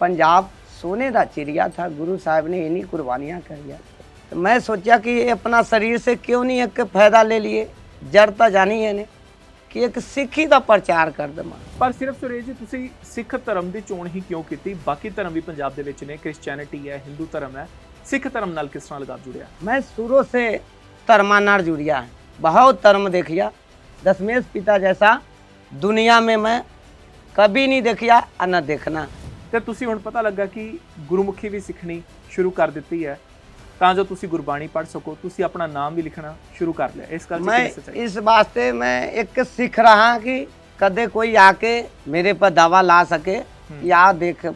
ਪੰਜਾਬ ਸੋਨੇ ਦਾ ਚਿੜੀਆ ਥਾ ਗੁਰੂ ਸਾਹਿਬ ਨੇ ਇਨੀ ਕੁਰਬਾਨੀਆਂ ਕਰੀਆਂ। तो मैं सोचा कि ये अपना शरीर से क्यों नहीं एक फायदा ले लिए ਜੜਤਾ ਜਾਣੀ ਇਹਨੇ ਕਿ ਇੱਕ ਸਿੱਖੀ ਦਾ ਪ੍ਰਚਾਰ ਕਰ ਦਵਾਂ। ਪਰ ਸਿਰਫ ਸੁਰੇਸ਼ ਜੀ ਤੁਸੀਂ ਸਿੱਖ ਧਰਮ ਦੀ ਚੋਣ ਹੀ ਕਿਉਂ ਕੀਤੀ? ਬਾਕੀ ਧਰਮ ਵੀ ਪੰਜਾਬ ਦੇ ਵਿੱਚ ਨੇ ਕ੍ਰਿਸਚੀਅਨਿਟੀ ਹੈ ਹਿੰਦੂ ਧਰਮ ਹੈ। ਸਿੱਖ ਧਰਮ ਨਾਲ ਕਿਸ ਤਰ੍ਹਾਂ ਲਗਾਵ ਜੁੜਿਆ? ਮੈਂ शुरू ਸੇ ਧਰਮਾਂ ਨਾਲ ਜੁੜਿਆ है बहुत धर्म देख लिया दशमेश पिता जैसा दुनिया में मैं कभी नहीं देखिया और न ਤੇ ਤੁਸੀਂ ਹੁਣ ਪਤਾ ਲੱਗਾ ਕਿ ਗੁਰਮੁਖੀ ਵੀ ਸਿੱਖਣੀ ਸ਼ੁਰੂ ਕਰ ਦਿੱਤੀ ਹੈ। ਤਾਂ ਜੋ ਤੁਸੀਂ ਗੁਰਬਾਣੀ ਪੜ੍ਹ ਸਕੋ ਤੁਸੀਂ ਆਪਣਾ ਨਾਮ ਵੀ ਲਿਖਣਾ ਸ਼ੁਰੂ ਕਰ ਲਿਆ। ਇਸ ਗੱਲ ਮੈਂ ਇਸ ਵਾਸਤੇ ਮੈਂ ਇੱਕ ਸਿੱਖ ਰਹਾ ਕਿ ਕਦੇ ਕੋਈ ਆ ਕੇ ਮੇਰੇ ਪਰ ਦਾਵਾ ਲਾ ਸਕੇ ਜਾਂ ਦੇਖ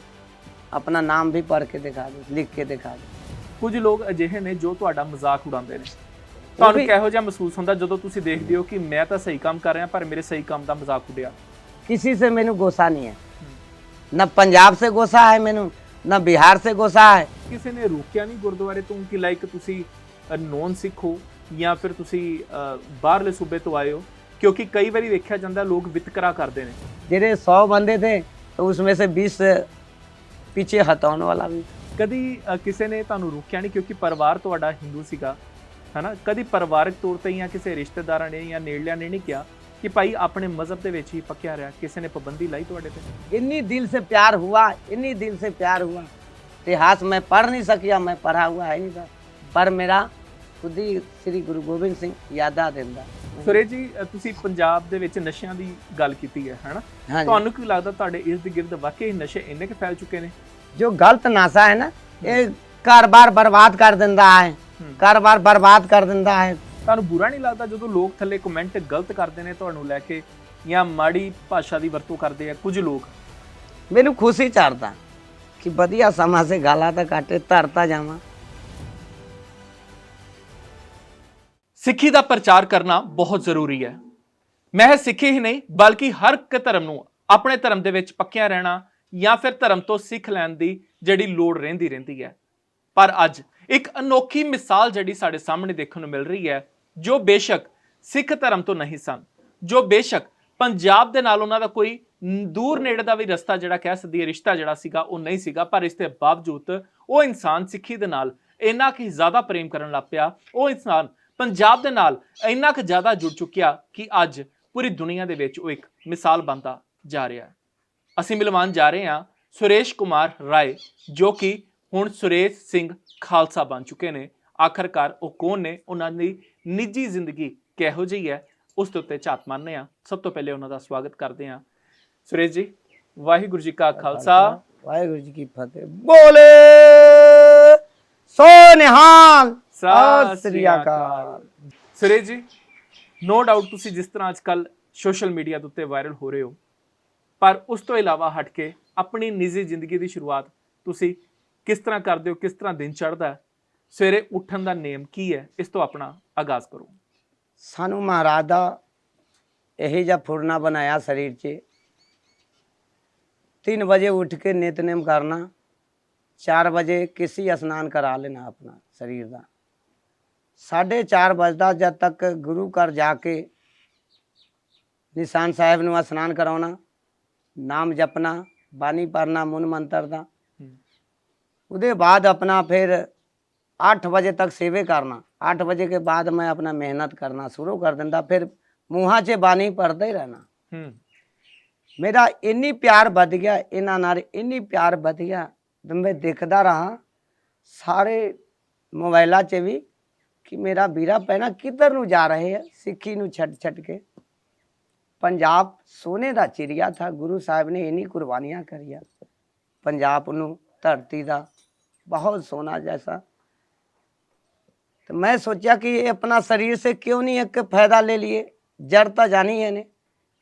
ਆਪਣਾ ਨਾਮ ਵੀ ਪੜ੍ਹ ਕੇ ਦਿਖਾ ਦੇ ਲਿਖ ਕੇ ਦਿਖਾ ਦੇ। ਕੁਝ ਲੋਕ ਅਜਿਹੇ ਨੇ ਜੋ ਤੁਹਾਡਾ ਮਜ਼ਾਕ ਉਡਾਉਂਦੇ ਨੇ। ਤੁਹਾਨੂੰ ਕਿਹੋ ਜਿਹਾ ਮਹਿਸੂਸ ਹੁੰਦਾ ਜਦੋਂ ਤੁਸੀਂ ਦੇਖਦੇ ਹੋ ਕਿ ਮੈਂ ਤਾਂ ਸਹੀ ਕੰਮ ਕਰ ਰਿਹਾ ਪਰ ਮੇਰੇ ਸਹੀ ਕੰਮ ਦਾ ਮਜ਼ਾਕ ਉਡਿਆ? ਕਿਸੇ ਸੇ ਮੈਨੂੰ ਗੋਸਾ ਨਹੀਂ ਹੈ। न पंजाब से गोसा है मैनू न बिहार से गोसा है ਕਿਸੇ ਨੇ ਰੋਕਿਆ ਨਹੀਂ ਗੁਰਦੁਆਰੇ ਤੋਂ ਕਿ ਲਾਈਕ ਤੁਸੀਂ ਨੌਨ ਸਿੱਖ ਹੋ ਜਾਂ ਫਿਰ ਤੁਸੀਂ ਅ, ਬਾਹਰਲੇ ਸੂਬੇ ਤੋਂ ਆਏ ਹੋ ਕਿਉਂਕਿ ਕਈ ਵਾਰੀ ਵੇਖਿਆ ਜਾਂਦਾ ਲੋਕ ਵਿਤਕਰਾ ਕਰਦੇ ਨੇ जेरे सौ बंदे थे तो उसमें से बीस पीछे हटाने वाला भी था। ਕਦੀ ਅ, ਕਿਸੇ ਨੇ ਤੁਹਾਨੂੰ ਰੋਕਿਆ ਨਹੀਂ ਕਿਉਂਕਿ ਪਰਿਵਾਰ ਤੁਹਾਡਾ ਹਿੰਦੂ ਸੀਗਾ ਹਨਾ ਕਦੀ ਪਰਿਵਾਰਕ ਤੌਰ ਤੇ ਜਾਂ ਕਿਸੇ ਰਿਸ਼ਤੇਦਾਰਾਂ ਨੇ ਜਾਂ ਨੇੜਲਿਆਂ ਨੇ ਨਹੀਂ ਕਿਹਾ ਕਿ ਭਾਈ ਆਪਣੇ ਮਜ਼ਹਬ ਦੇ ਵਿੱਚ ਹੀ ਪੱਕਿਆ ਰਿਹਾ ਕਿਸੇ ਨੇ ਪਾਬੰਦੀ ਲਾਈ ਤੁਹਾਡੇ ਤੇ इन्हीं दिल से प्यार हुआ इन्हीं दिल से प्यार हुआ इतिहास मैं पढ़ नहीं सकिया मैं पढ़ा हुआ है नहीं था पर मेरा खुद ही श्री गुरु गोविंद सिंह यादा दिंदा ਸੁਰੇਸ਼ ਜੀ ਅ, ਤੁਸੀਂ ਪੰਜਾਬ ਦੇ ਵਿੱਚ ਨਸ਼ਿਆਂ ਦੀ ਗੱਲ ਕੀਤੀ ਹੈ ਹਨਾ हाँ जी ਤੁਹਾਨੂੰ ਕੀ ਲੱਗਦਾ ਤੁਹਾਡੇ ਇਰਦ ਗਿਰਦ ਵਾਕਈ ਨਸ਼ੇ ਇੰਨੇ ਕਿ ਫੈਲ ਚੁੱਕੇ ਨੇ जो गलत नाशा है ना ये कारोबार बर्बाद कर दिंदा है हम्म। कारोबार बर्बाद कर दिंदा है ਤੁਹਾਨੂੰ ਬੁਰਾ ਨਹੀਂ ਲੱਗਦਾ ਜਦੋਂ ਲੋਕ ਥੱਲੇ ਕਮੈਂਟ ਗਲਤ ਕਰਦੇ ਨੇ ਤੁਹਾਨੂੰ ਲੈ ਕੇ ਜਾਂ ਮਾੜੀ ਭਾਸ਼ਾ ਦੀ ਵਰਤੋਂ ਕਰਦੇ ਆ ਕੁਝ ਲੋਕ? ਮੈਨੂੰ ਖੁਸ਼ੀ ਚੜਦਾ ਕਿ ਵਧੀਆ ਸਮਾਂ ਸੇ ਗਾਲਾਂ ਤਾਂ ਕੱਟੇ ਧਰਤਾ ਜਾਵਾਂ। ਸਿੱਖੀ ਦਾ ਪ੍ਰਚਾਰ ਕਰਨਾ ਬਹੁਤ ਜ਼ਰੂਰੀ ਹੈ। ਮੈਂ ਸਿੱਖੀ ਹੀ ਨਹੀਂ ਬਲਕਿ ਹਰ ਇੱਕ ਧਰਮ ਨੂੰ ਆਪਣੇ ਧਰਮ ਦੇ ਵਿੱਚ ਪੱਕਿਆ ਰਹਿਣਾ ਜਾਂ ਫਿਰ ਧਰਮ ਤੋਂ ਸਿੱਖ ਲੈਣ ਦੀ ਜਿਹੜੀ ਲੋੜ ਰਹਿੰਦੀ ਰਹਿੰਦੀ ਹੈ। ਪਰ ਅੱਜ ਇੱਕ ਅਨੋਖੀ ਮਿਸਾਲ ਜਿਹੜੀ ਸਾਡੇ ਸਾਹਮਣੇ ਦੇਖਣ ਨੂੰ ਮਿਲ ਰਹੀ ਹੈ ਜੋ ਬੇਸ਼ੱਕ ਸਿੱਖ ਧਰਮ ਤੋਂ ਨਹੀਂ ਸਨ, ਜੋ ਬੇਸ਼ੱਕ ਪੰਜਾਬ ਦੇ ਨਾਲ ਉਹਨਾਂ ਦਾ ਕੋਈ ਦੂਰ ਨੇੜੇ ਦਾ ਵੀ ਰਸਤਾ ਜਿਹੜਾ ਕਹਿ ਸਕਦੀ ਹੈ, ਰਿਸ਼ਤਾ ਜਿਹੜਾ ਸੀਗਾ, ਉਹ ਨਹੀਂ ਸੀਗਾ, ਪਰ ਇਸ ਦੇ ਬਾਵਜੂਦ ਉਹ ਇਨਸਾਨ ਸਿੱਖੀ ਦੇ ਨਾਲ ਇੰਨਾ ਕਿ ਜ਼ਿਆਦਾ ਪ੍ਰੇਮ ਕਰਨ ਲੱਗ ਪਿਆ, ਉਹ ਇਨਸਾਨ ਪੰਜਾਬ ਦੇ ਨਾਲ ਇੰਨਾ ਕਿ ਜ਼ਿਆਦਾ ਜੁੜ ਚੁੱਕਿਆ ਕਿ ਅੱਜ ਪੂਰੀ ਦੁਨੀਆ ਦੇ ਵਿੱਚ ਉਹ ਇੱਕ ਮਿਸਾਲ ਬਣਦਾ ਜਾ ਰਿਹਾ ਹੈ। ਅਸੀਂ ਮਿਲਵਾਨ ਜਾ ਰਹੇ ਹਾਂ ਸੁਰੇਸ਼ ਕੁਮਾਰ ਰਾਏ, ਜੋ ਕਿ ਹੁਣ ਸੁਰੇਸ਼ ਸਿੰਘ ਖਾਲਸਾ ਬਣ ਚੁੱਕੇ ਨੇ। ਆਖਰਕਾਰ ਉਹ ਕੌਣ ਨੇ? ਉਹਨਾਂ ਦੀ ਨਿੱਜੀ ਜ਼ਿੰਦਗੀ ਕਿਹੋ ਜਿਹੀ ਹੈ? ਉਸ ਦੇ ਉੱਤੇ ਝਾਤ ਮਾਰਨੇ ਆ ਸਭ ਤੋਂ ਪਹਿਲੇ ਉਹਨਾਂ ਦਾ ਸਵਾਗਤ ਕਰਦੇ ਹਾਂ। ਸੁਰੇਸ਼ ਜੀ ਵਾਹਿਗੁਰੂ ਜੀ ਕਾ ਖਾਲਸਾ। ਵਾਹਿਗੁਰੂ ਜੀ ਕੀ ਫਤਿਹ। ਬੋਲੇ ਸੋ ਨਿਹਾਲ। ਸਤਿ ਸ੍ਰੀ ਅਕਾਲ। ਸੁਰੇਸ਼ ਜੀ ਨੋ ਡਾਊਟ ਤੁਸੀਂ ਜਿਸ ਤਰ੍ਹਾਂ ਅੱਜਕੱਲ ਸੋਸ਼ਲ ਮੀਡੀਆ ਦੇ ਉੱਤੇ ਵਾਇਰਲ ਹੋ ਰਹੇ ਹੋ ਪਰ ਉਸ ਤੋਂ ਇਲਾਵਾ ਹਟ ਕੇ ਆਪਣੀ ਨਿੱਜੀ ਜ਼ਿੰਦਗੀ ਦੀ ਸ਼ੁਰੂਆਤ ਤੁਸੀਂ ਕਿਸ ਤਰ੍ਹਾਂ ਕਰਦੇ ਹੋ? ਕਿਸ ਤਰ੍ਹਾਂ ਦਿਨ ਚੜ੍ਹਦਾ ਹੈ? ਸਵੇਰੇ ਉੱਠਣ ਦਾ ਨਿਯਮ ਕੀ ਹੈ? ਇਸ ਤੋਂ ਆਪਣਾ ਆਗਾਜ਼ ਕਰੋ। ਸਾਨੂੰ ਮਹਾਰਾਜ ਦਾ ਇਹ ਜਿਹਾ ਫੁਰਨਾ ਬਣਾਇਆ ਸਰੀਰ 'ਚ। 3 ਵਜੇ ਉੱਠ ਕੇ ਨਿਤਨੇਮ ਕਰਨਾ 4 ਵਜੇ ਕਿਸੇ ਇਸ਼ਨਾਨ ਕਰਾ ਲੈਣਾ ਆਪਣਾ ਸਰੀਰ ਦਾ। 4:30 ਵਜਦਾ ਜਦ ਤੱਕ ਗੁਰੂ ਘਰ ਜਾ ਕੇ ਨਿਸ਼ਾਨ ਸਾਹਿਬ ਨੂੰ ਇਸ਼ਨਾਨ ਕਰਾਉਣਾ ਨਾਮ ਜਪਣਾ ਬਾਣੀ ਪੜਨਾ ਮਨ ਮੰਤਰ ਦਾ। ਉਹਦੇ ਬਾਅਦ ਆਪਣਾ ਫਿਰ 8 ਵਜੇ ਤੱਕ ਸੇਵੇ ਕਰਨਾ। 8 ਵਜੇ ਕੇ ਬਾਅਦ ਮੈਂ ਆਪਣਾ ਮਿਹਨਤ ਕਰਨਾ ਸ਼ੁਰੂ ਕਰ ਦਿੰਦਾ ਫਿਰ ਮੂੰਹਾਂ 'ਚ ਬਾਣੀ ਪੜਦਾ ਹੀ ਰਹਿਣਾ। ਮੇਰਾ ਇੰਨੀ ਪਿਆਰ ਵੱਧ ਗਿਆ ਇਹਨਾਂ ਨਾਲ ਇੰਨੀ ਪਿਆਰ ਵੱਧ ਗਿਆ ਮੈਂ ਦੇਖਦਾ ਰਹਾ ਸਾਰੇ ਮੋਬਾਈਲਾਂ 'ਚ ਵੀ ਕਿ ਮੇਰਾ ਵੀਰਾ ਪਹਿਣਾ ਕਿੱਧਰ ਨੂੰ ਜਾ ਰਹੇ ਆ ਸਿੱਖੀ ਨੂੰ ਛੱਡ ਛੱਡ ਕੇ। ਪੰਜਾਬ ਸੋਨੇ ਦਾ ਚਿੜੀਆ ਥਾ ਗੁਰੂ ਸਾਹਿਬ ਨੇ ਇੰਨੀ ਕੁਰਬਾਨੀਆਂ ਕਰੀਆਂ। ਪੰਜਾਬ ਨੂੰ ਧਰਤੀ ਦਾ ਬਹੁਤ ਸੋਨਾ ਜੈਸਾ तो मैं सोचा कि ये अपना शरीर से क्यों नहीं एक फायदा ले लिए जड़ तो जानी है ने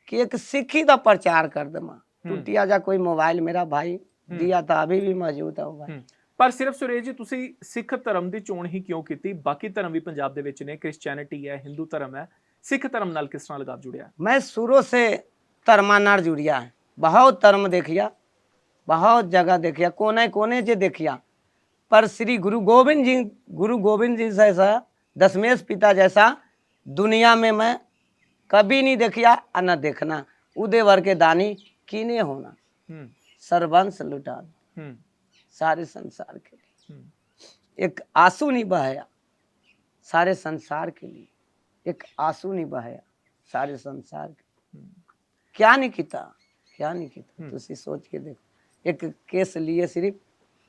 कि एक सिक्खी का प्रचार कर देवा टूटिया जा कोई मोबाइल मेरा भाई दिया था अभी भी मौजूद है वो भाई ਹੂੰ ਪਰ ਸਿਰਫ ਸੁਰੇਸ਼ ਜੀ ਤੁਸੀਂ ਸਿੱਖ ਧਰਮ ਦੀ ਚੋਣ ਹੀ ਕਿਉਂ ਕੀਤੀ ਬਾਕੀ ਧਰਮ ਵੀ ਪੰਜਾਬ ਦੇ ਵਿੱਚ ਨੇ ਕ੍ਰਿਸਚੀਅਨਿਟੀ ਹੈ ਹਿੰਦੂ ਧਰਮ ਹੈ ਸਿੱਖ ਧਰਮ ਨਾਲ ਕਿਸ ਤਰ੍ਹਾਂ ਲਗਾਵ ਜੁੜਿਆ मैं शुरू से धर्मानार जुड़िया है बहुत धर्म देखिया बहुत जगह देखिया कोने कोने से देखिया पर श्री गुरु गोविंद जी गुरु गोविंद जी जैसा दशमेश पिता जैसा दुनिया में मैं कभी नहीं देखिया और न देखना। उदय भर के दानी किने होना। हम्म। सर्वंश लुटा हम्म। सारे संसार के लिए। हम्म। एक आँसू नहीं बहाया सारे संसार के लिए। एक आँसू नहीं बहाया सारे संसार के क्या नहीं किता क्या नहीं किता तुम सोच के देखो। एक केस लिए सिर्फ़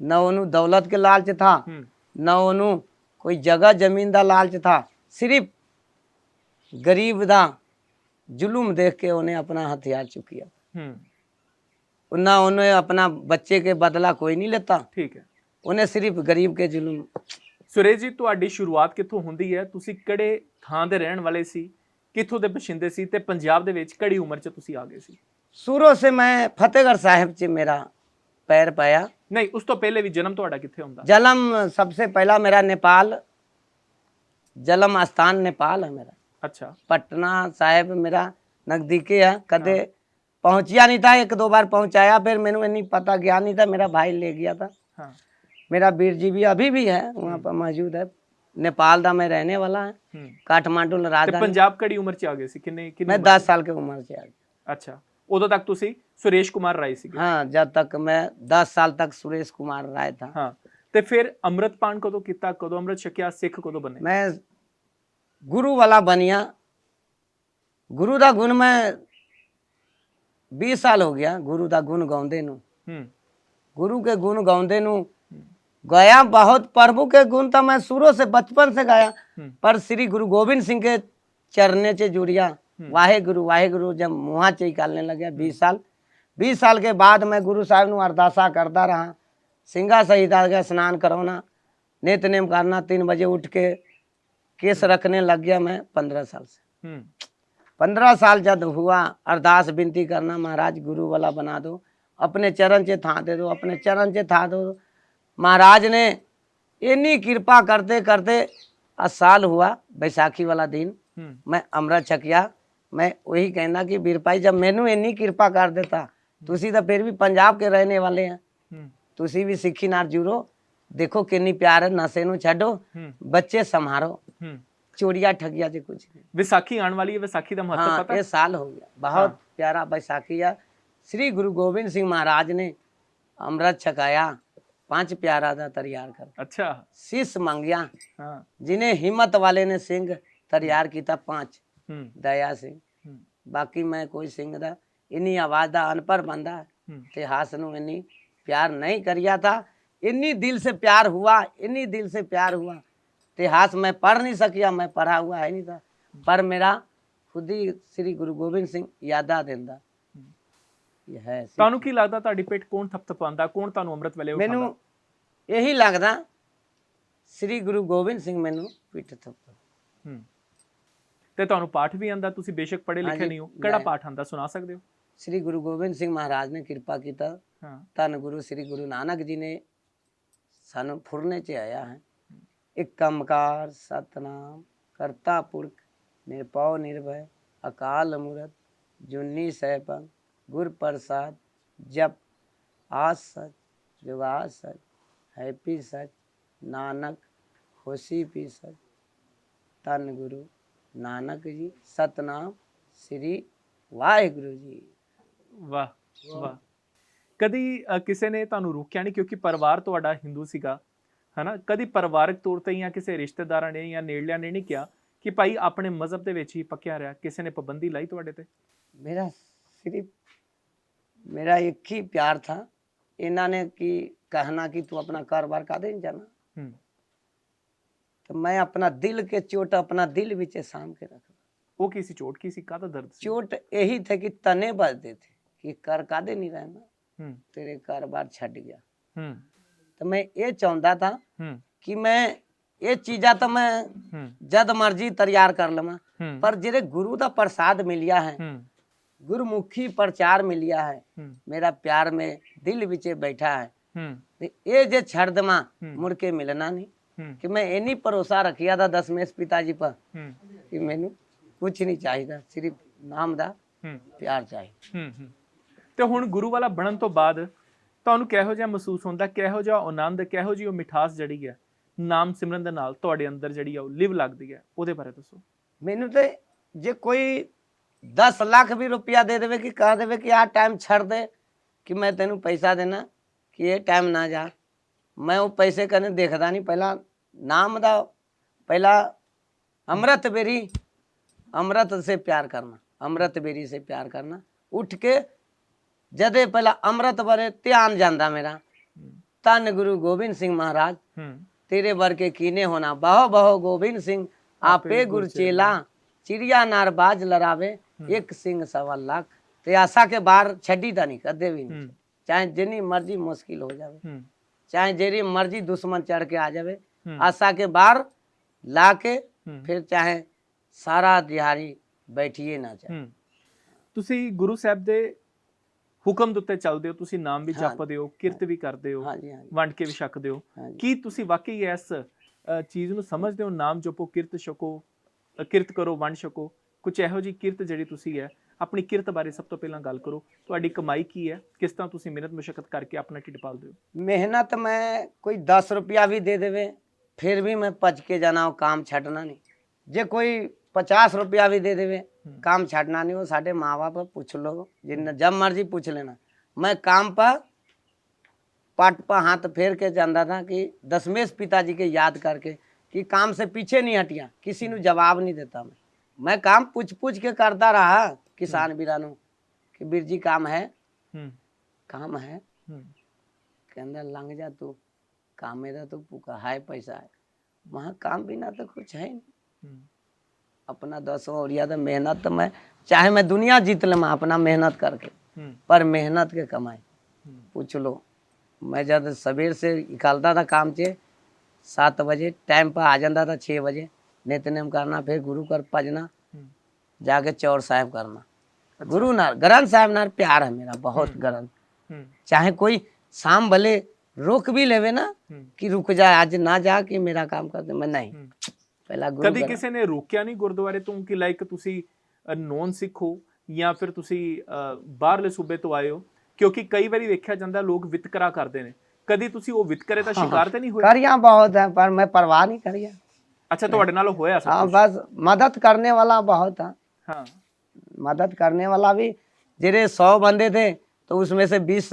ਨਾ ਉਹਨੂੰ ਦੌਲਤ ਕੇ ਲਾਲਚ ਥਾ ਨਾ ਉਹਨੂੰ ਕੋਈ ਜਗ੍ਹਾ ਜ਼ਮੀਨ ਦਾ ਲਾਲਚ ਥਾ। ਸਿਰਫ ਗਰੀਬ ਦਾ ਜ਼ੁਲਮ ਦੇਖ ਕੇ ਉਹਨੇ ਆਪਣਾ ਹਥਿਆਰ ਚੁੱਕਿਆ। ਹੂੰ। ਉਹਨਾਂ ਉਹਨੇ ਆਪਣਾ ਬੱਚੇ ਕੇ ਬਦਲਾ ਕੋਈ ਨਹੀਂ ਲੈਤਾ। ਠੀਕ ਹੈ। ਉਹਨੇ ਸਿਰਫ ਗਰੀਬ ਕੇ ਜ਼ੁਲਮ ਸੁਰੇਸ਼ ਜੀ ਤੁਹਾਡੀ ਸ਼ੁਰੂਆਤ ਕਿੱਥੋਂ ਹੁੰਦੀ ਹੈ? ਤੁਸੀਂ ਕਿਹੜੇ ਥਾਂ ਦੇ ਰਹਿਣ ਵਾਲੇ ਸੀ? ਕਿੱਥੋਂ ਦੇ ਪਛਿੰਦੇ ਸੀ? ਤੇ ਪੰਜਾਬ ਦੇ ਵਿੱਚ ਕਿਹੜੀ ਉਮਰ 'ਚ ਤੁਸੀਂ ਆ ਗਏ ਸੀ? ਸ਼ੁਰੂ ਸੇ ਮੈਂ ਫਤਿਹਗੜ੍ਹ ਸਾਹਿਬ 'ਚ ਮੇਰਾ पैर पाया ਨਹੀਂ ਉਸ ਤੋਂ ਪਹਿਲੇ ਵੀ ਜਨਮ ਤੁਹਾਡਾ ਕਿੱਥੇ ਹੁੰਦਾ जन्म सबसे पहला मेरा नेपाल जन्म स्थान नेपाल है मेरा ਅੱਛਾ पटना साहिब मेरा नज़दीकी है कदे पहुंचिया नहीं था एक दो बार पहुंचाया फिर मैंने नहीं पता गया नहीं था मेरा भाई ले गया था ਹਾਂ मेरा वीर जी भी अभी भी है वहाँ पर मौजूद है नेपाल का मैं रहने वाला है ਹੂੰ काठमांडू ਤੇ राजधानी ਪੰਜਾਬ ਕਿਹੜੀ ਉਮਰ 'ਚ ਆ ਗਏ ਸੀ ਕਿੰਨੇ ਕਿੰਨੀ मैं ਉਮਰ दस साल की उम्र से आ गया ਸੀ? ਉਦੋਂ ਤੱਕ ਤੁਸੀਂ ਸੁਰੇਸ਼ ਕੁਮਾਰ ਰਾਏ ਸੀ ਹਾਂ ਜਦ ਤੱਕ ਮੈਂ दस ਸਾਲ ਤੱਕ ਸੁਰੇਸ਼ ਕੁਮਾਰ ਰਾਏ था ਹਾਂ ਤੇ ਫਿਰ ਅੰਮ੍ਰਿਤਪਾਨ ਕਦੋਂ ਕੀਤਾ ਕਦੋਂ ਅੰਮ੍ਰਿਤ ਛਕਿਆ ਸਿੱਖ ਕਦੋਂ ਬਣੇ? मैं ਗੁਰੂ ਵਾਲਾ ਬਣਿਆ। ਗੁਰੂ ਦਾ ਗੁਣ ਮੈਂ 20 ਸਾਲ ਹੋ ਗਿਆ ਗੁਰੂ ਦਾ ਗੁਣ ਗਾਉਂਦੇ ਨੂੰ। ਹੂੰ। ਗੁਰੂ ਕੇ ਗੁਣ ਗਾਉਂਦੇ ਨੂੰ। ਗਾਇਆ ਬਹੁਤ ਪ੍ਰਭੂ ਕੇ ਗੁਣ ਤਾਂ ਮੈਂ ਸ਼ੁਰੂ ਸੇ ਬਚਪਨ ਸੇ ਗਾਇਆ। ਪਰ ਸ੍ਰੀ ਗੁਰੂ ਗੋਬਿੰਦ ਸਿੰਘ ਕੇ ਚਰਨੇ ਚ ਜੁੜਿਆ। हम्म। वाहे गुरु वाहे गुरु जब मुँह चिकालने लगे हम्म। बीस साल। बीस साल के बाद मैं गुरु साहब न अरदासा करता रहा। सिंगा सहित गया स्नान करवाना नित नेम करना तीन बजे उठ के केस रखने लग गया मैं पंद्रह साल से। हम्म। पंद्रह साल जब हुआ अरदास विनती करना महाराज गुरु वाला बना दो। अपने चरण से था दे दो अपने चरण से था दो। महाराज ने इनी कृपा करते करते साल हुआ बैसाखी वाला दिन। मैं अमृत छकिया ਮੈਂ ਉਹੀ ਕਹਿੰਦਾ ਕਿ ਵੀਰ ਭਾਈ ਜਦ ਮੈਨੂੰ ਇੰਨੀ ਕਿਰਪਾ ਕਰ ਦਿੱਤਾ ਤੁਸੀਂ ਤਾਂ ਫਿਰ ਵੀ ਪੰਜਾਬ ਕੇ ਰਹਿਣੇ ਵਾਲੇ ਆ। ਤੁਸੀਂ ਵੀ ਸਿੱਖੀ ਨਾਲ ਜੁੜੋ। ਦੇਖੋ ਕਿੰਨੀ ਪਿਆਰ ਹੈ ਨਸ਼ੇ ਨੂੰ ਛੱਡੋ। ਬੱਚੇ ਸੰਭਾਰੋ ਚੋਰੀਆਂ ਠੱਗੀਆਂ ਜੇ ਕੁਝ ਵਿਸਾਖੀ ਆਉਣ ਵਾਲੀ ਹੈ ਵਿਸਾਖੀ ਦਾ ਮਹੱਤਵ ਪਤਾ? ਇਹ ਸਾਲ ਹੋ ਗਿਆ। ਬਹੁਤ ਪਿਆਰਾ ਵਿਸਾਖੀ ਆ। ਸ੍ਰੀ ਗੁਰੂ ਗੋਬਿੰਦ ਸਿੰਘ ਮਹਾਰਾਜ ਨੇ ਅੰਮ੍ਰਿਤ ਛਕਾਇਆ ਪੰਜ ਪਿਆਰਾ ਦਾ ਤਿਆਰ ਕਰ ਅੱਛਾ। ਸਿਸ ਮੰਗਿਆ। ਹਾਂ। ਜਿਨੇ ਹਿੰਮਤ ਵਾਲੇ ਨੇ ਸਿੰਘ ਤਿਆਰ ਕੀਤਾ ਪੰਜ। ਦਇਆ ਸਿੰਘ। ਬਾਕੀ ਮੈਂ ਕੋਈ ਸਿੰਘ ਦਾ ਇੰਨੀ ਆਵਾਜ਼ ਦਾ ਅਨਪੜ ਬੰਦਾ ਇਤਿਹਾਸ ਨੂੰ ਇੰਨੀ ਪਿਆਰ ਨਹੀਂ ਕਰਿਆ ਥਾ ਇੰਨੀ ਦਿਲ ਸੇ ਪਿਆਰ ਹੁਆ ਇੰਨੀ ਦਿਲ ਸੇ ਪਿਆਰ ਹੁਆ ਇਤਿਹਾਸ ਮੈਂ ਪੜ ਨਹੀਂ ਸਕਿਆ ਮੈਂ ਪੜਾ ਹੁਆ ਹੈ ਨਹੀਂ ਥਾ ਪਰ ਮੇਰਾ ਖੁਦ ਹੀ ਸ੍ਰੀ ਗੁਰੂ ਗੋਬਿੰਦ ਸਿੰਘ ਯਾਦਾ ਦਿੰਦਾ। ਇਹ ਹੈ ਤੁਹਾਨੂੰ ਕੀ ਲੱਗਦਾ ਤੁਹਾਡੀ ਪਿੱਠ ਕੌਣ ਥਪਥਪਾਉਂਦਾ ਕੌਣ ਤੁਹਾਨੂੰ ਅੰਮ੍ਰਿਤ ਵੇਲੇ ਮੈਨੂੰ ਇਹੀ ਲੱਗਦਾ ਸ੍ਰੀ ਗੁਰੂ ਗੋਬਿੰਦ ਸਿੰਘ ਮੈਨੂੰ ਪਿੱਠ ਥਪਥਪਾ ਤੇ ਤੁਹਾਨੂੰ ਪਾਠ ਵੀ ਆਂਦਾ ਤੁਸੀਂ ਬੇਸ਼ੱਕ ਪੜ੍ਹੇ ਲਿਖੇ ਨਹੀਂ ਹੋ। ਕਿਹੜਾ ਪਾਠ ਆਂਦਾ ਸੁਣਾ ਸਕਦੇ ਹੋ? ਸ੍ਰੀ ਗੁਰੂ ਗੋਬਿੰਦ ਸਿੰਘ ਮਹਾਰਾਜ ਨੇ ਕਿਰਪਾ ਕੀਤਾ। ਹਾਂ। ਧੰਨ ਗੁਰੂ ਸ੍ਰੀ ਗੁਰੂ ਨਾਨਕ ਜੀ ਨੇ ਸਾਨੂੰ ਫੁਰਨੇ ਚ ਆਇਆ ਹੈ। ਇੱਕ ਕੰਮਕਾਰ ਸਤਨਾਮ ਕਰਤਾ ਪੁਰਖ ਨਿਰਪਉ ਨਿਰਭੈ ਅਕਾਲ ਮੂਰਤ ਜੁਨੀ ਸੈਭੰ ਗੁਰ ਪ੍ਰਸਾਦ ਜਪ ਆਸ ਸਚ ਜੁਗਾ ਸਚ ਹੈਪੀ ਸਚ ਨਾਨਕ ਖੁਸ਼ੀ ਪੀ ਸਚ। ਧੰਨ ਗੁਰੂ ਨਾਨਕ ਜੀ ਸਤਨਾਮ ਸ੍ਰੀ ਵਾਹਿਗੁਰੂ ਜੀ ਵਾਹ ਵਾਹ ਕਦੀ ਅ, ਕਿਸੇ ਨੇ ਤੁਹਾਨੂੰ ਰੋਕਿਆ ਨਹੀਂ ਕਿਉਂਕਿ ਪਰਿਵਾਰ ਤੁਹਾਡਾ ਹਿੰਦੂ ਸੀਗਾ ਹਨਾ ਕਦੀ ਪਰਿਵਾਰਕ ਤੌਰ ਤੇ ਜਾਂ ਕਿਸੇ ਰਿਸ਼ਤੇਦਾਰਾਂ ਨੇ ਜਾਂ ਨੇੜਲਿਆਂ ਨੇ ਨਹੀਂ ਕਿਹਾ ਕਿ ਭਾਈ ਆਪਣੇ ਮਜ਼ਹਬ ਦੇ ਵਿੱਚ ਹੀ ਪੱਕਿਆ ਰਿਹਾ ਕਿਸੇ ਨੇ ਪਾਬੰਦੀ ਲਾਈ ਤੁਹਾਡੇ ਤੇ मेरा सिर्फ मेरा एक ही प्यार था इन्होंने कि कहना कि तू अपना कारोबार का नहीं जाना ਹੂੰ तो मैं अपना दिल के चोट अपना दिल विच साम के रख ਉਹ ਕੀ ਸੀ ਚੋਟ ਕੀ ਸੀ ਕਾਹਦਾ ਦਰਦ ਸੀ चोट यही थे कि तने बजते थे कि कर कादे नहीं रहना ਹੂੰ तेरे कारोबार छट गया ਹੂੰ तो मैं ये चाहता था ਹੂੰ कि मैं ये चीज़ा तो मैं ਹੂੰ जद मर्जी तैयार कर लवा ਹੂੰ पर जेरे गुरु का प्रसाद मिलिया है ਹੂੰ गुरुमुखी प्रचार मिलिया है ਹੂੰ मेरा प्यार में दिल विचे बैठा है ਹੂੰ ਤੇ ਇਹ ਜੇ ਛੱਡ ਦੇਵਾਂ ਹੂੰ। ਮੁੜ ਕੇ ਮਿਲਣਾ ਨਹੀਂ ਹੂੰ ਕਿ ਮੈਂ ਇੰਨੀ ਭਰੋਸਾ ਰੱਖਿਆ ਦਾ ਦਸਵੇਂ ਪਿਤਾ ਜੀ ਪਰ ਕਿ ਮੈਨੂੰ ਕੁਝ ਨਹੀਂ ਚਾਹੀਦਾ ਸਿਰਫ ਨਾਮ ਦਾ ਪਿਆਰ ਚਾਹੀਦਾ। ਤੇ ਹੁਣ ਗੁਰੂ ਵਾਲਾ ਬਣਨ ਤੋਂ ਬਾਅਦ ਤੁਹਾਨੂੰ ਕਿਹੋ ਜਿਹਾ ਮਹਿਸੂਸ ਹੁੰਦਾ ਕਿਹੋ ਜਿਹਾ ਆਨੰਦ ਕਿਹੋ ਜਿਹੀ ਉਹ ਮਿਠਾਸ ਜਿਹੜੀ ਹੈ ਨਾਮ ਸਿਮਰਨ ਦੇ ਨਾਲ ਤੁਹਾਡੇ ਅੰਦਰ ਜਿਹੜੀ ਆ ਉਹ ਲਿਵ ਲੱਗਦੀ ਹੈ ਉਹਦੇ ਬਾਰੇ ਦੱਸੋ। ਮੈਨੂੰ ਤੇ ਜੇ ਕੋਈ 10 ਲੱਖ ਵੀ ਰੁਪਇਆ ਦੇ ਦੇਵੇ ਕਿ ਕਹ ਦੇਵੇ ਕਿ ਆਹ ਟਾਈਮ ਛੱਡ ਦੇ ਕਿ ਮੈਂ ਤੈਨੂੰ ਪੈਸਾ ਦੇਣਾ ਕਿ ਇਹ ਟਾਈਮ ਨਾ ਜਾ। ਮੈਂ ਉਹ ਪੈਸੇ ਕਨੇ ਦੇਖਦਾ ਨਹੀਂ। ਪਹਿਲਾਂ ਨਾਮ ਦਾ ਪਹਿਲਾ ਅੰਮ੍ਰਿਤ ਬੇਰੀ ਅੰਮ੍ਰਿਤ ਸੇ ਪਿਆਰ ਕਰਨਾ ਅੰਮ੍ਰਿਤ ਬੇਰੀ ਸੇ ਪਿਆਰ ਕਰਨਾ। ਉੱਠ ਕੇ ਜਦੇ ਪਹਿਲਾਂ ਅੰਮ੍ਰਿਤ ਬਾਰੇ ਧਿਆਨ ਜਾਂਦਾ ਮੇਰਾ ਧੰਨ ਗੁਰੂ ਗੋਬਿੰਦ ਸਿੰਘ ਮਹਾਰਾਜ ਤੇਰੇ ਵਰਗੇ ਕੀਨੇ ਹੋਣਾ? ਬਹੁ ਬਹੁ ਗੋਬਿੰਦ ਸਿੰਘ ਆਪੇ ਗੁਰ ਚੇਲਾ ਚਿੜੀਆ ਨਾਰ ਬਾਜ ਲੜਾਵੇ ਇੱਕ ਸਿੰਘ ਸਵਾ ਲੱਖ। ਤੇ ਆਸਾ ਕੇ ਬਾਹਰ ਛੱਡੀ ਤਾਂ ਨਹੀਂ ਕਦੇ ਵੀ ਚਾਹੇ ਜਿੰਨੀ ਮਰਜ਼ੀ ਮੁਸ਼ਕਿਲ ਹੋ ਜਾਵੇ। ਚਾਹੇ ਜਿਹੜੀ ਮਰਜ਼ੀ ਦੁਸ਼ਮਣ ਚੜ ਕੇ ਆ ਜਾਵੇ ਆਸਾ ਕੇ ਬਾਹਰ ਲਾ ਕੇ ਫਿਰ ਚਾਹੇ ਸਾਰਾ ਦਿਹਾੜੀ ਬੈਠੀਏ ਨਾ ਚਾਹੇ। ਤੁਸੀਂ ਗੁਰੂ ਸਾਹਿਬ ਦੇ ਹੁਕਮ ਦੇ ਉੱਤੇ ਚੱਲਦੇ ਹੋ ਤੁਸੀਂ ਨਾਮ ਵੀ ਜਪਦੇ ਹੋ ਕਿਰਤ ਵੀ ਕਰਦੇ ਹੋ ਵੰਡ ਕੇ ਵੀ ਛਕਦੇ ਹੋ। ਕੀ ਤੁਸੀਂ ਵਾਕਈ ਇਸ ਚੀਜ਼ ਨੂੰ ਸਮਝਦੇ ਹੋ? ਨਾਮ ਜਪੋ ਕਿਰਤ ਛਕੋ ਕਿਰਤ ਕਰੋ ਵੰਡ ਛਕੋ। ਕੁਝ ਇਹੋ ਜੀ ਕਿਰਤ ਜਿਹੜੀ ਤੁਸੀਂ ਹੈ ਆਪਣੀ ਕਿਰਤ ਬਾਰੇ ਸਭ ਤੋਂ ਪਹਿਲਾਂ ਗੱਲ ਕਰੋ ਤੁਹਾਡੀ ਕਮਾਈ ਕੀ ਹੈ ਕਿਸ ਤਰ੍ਹਾਂ ਤੁਸੀਂ ਮਿਹਨਤ ਮੁਸ਼ਕਲ ਕਰਕੇ ਆਪਣਾ ਢਿੱਡ ਪਾਲਦੇ ਹੋ मेहनत में कोई दस रुपया भी दे देवे फिर भी मैं पच के जाना हो काम छटना नहीं जे कोई पचास रुपया भी दे देवे काम छटना नहीं हो साढ़े माँ बाप पूछ लो जिन जब मर्जी पूछ लेना मैं काम पर पट पर हाथ फेर के जाता था कि दसमें पिताजी के याद करके कि काम से पीछे नहीं हटिया किसी ਨੂੰ जवाब नहीं देता मैं मैं काम पूछ पूछ के करता रहा किसान वीरानों कि बीर जी काम है ਹੂੰ काम है ਹੂੰ कहने लंग जा तू काम मेरा तो पुका है पैसा है वहाँ काम बिना तो कुछ है नहीं ਹੂੰ अपना दस और या तो मेहनत तो मैं चाहे मैं दुनिया जीत लूँ अपना मेहनत करके ਹੂੰ पर मेहनत के कमाई हम्म। पूछ लो मैं जब सवेर से निकालता था काम से सात बजे टाइम पर आ जाता था छः बजे नित्यनेम करना फिर गुरु कर भजना हम्म। जाके चौर साहब करना गुरु नार ग्रंथ साहब नार प्यार है मेरा बहुत ग्रंथ ਹੂੰ चाहे कोई शाम भले रोक भी लेवे ना हम्म। कि रुक जाए आज ना जा कि मेरा काम कर दे मैं नहीं ਹੂੰ पहला गुरु ਕਦੀ ग्रंथ- ਕਿਸੇ ਨੇ ਰੋਕਿਆ ਨਹੀਂ ਗੁਰਦੁਆਰੇ ਤੋਂ ਕਿ ਲਾਈਕ ਤੁਸੀਂ ਨੌਨ ਸਿੱਖ ਹੋ ਜਾਂ ਫਿਰ ਤੁਸੀਂ ਅ, ਬਾਹਰਲੇ ਸੂਬੇ ਤੋਂ ਆਏ ਹੋ ਕਿਉਂਕਿ ਕਈ ਵਾਰੀ ਵੇਖਿਆ ਜਾਂਦਾ ਲੋਕ ਵਿਤਕਰਾ ਕਰਦੇ ਨੇ ਕਦੀ ਤੁਸੀਂ ਉਹ ਵਿਤਕਰੇ ਦਾ ਸ਼ਿਕਾਰ ਤੇ ਨਹੀਂ ਹੋਏ करिया बहुत है पर मैं परवाह नहीं करिया ਅੱਛਾ ਤੁਹਾਡੇ ਨਾਲ ਹੋਇਆ ਸਭ हाँ ਕੁਛ? बस मदद करने वाला बहुत है ਹਾਂ मदद करने वाला भी जेरे सौ बंदे थे तो उसमें से बीस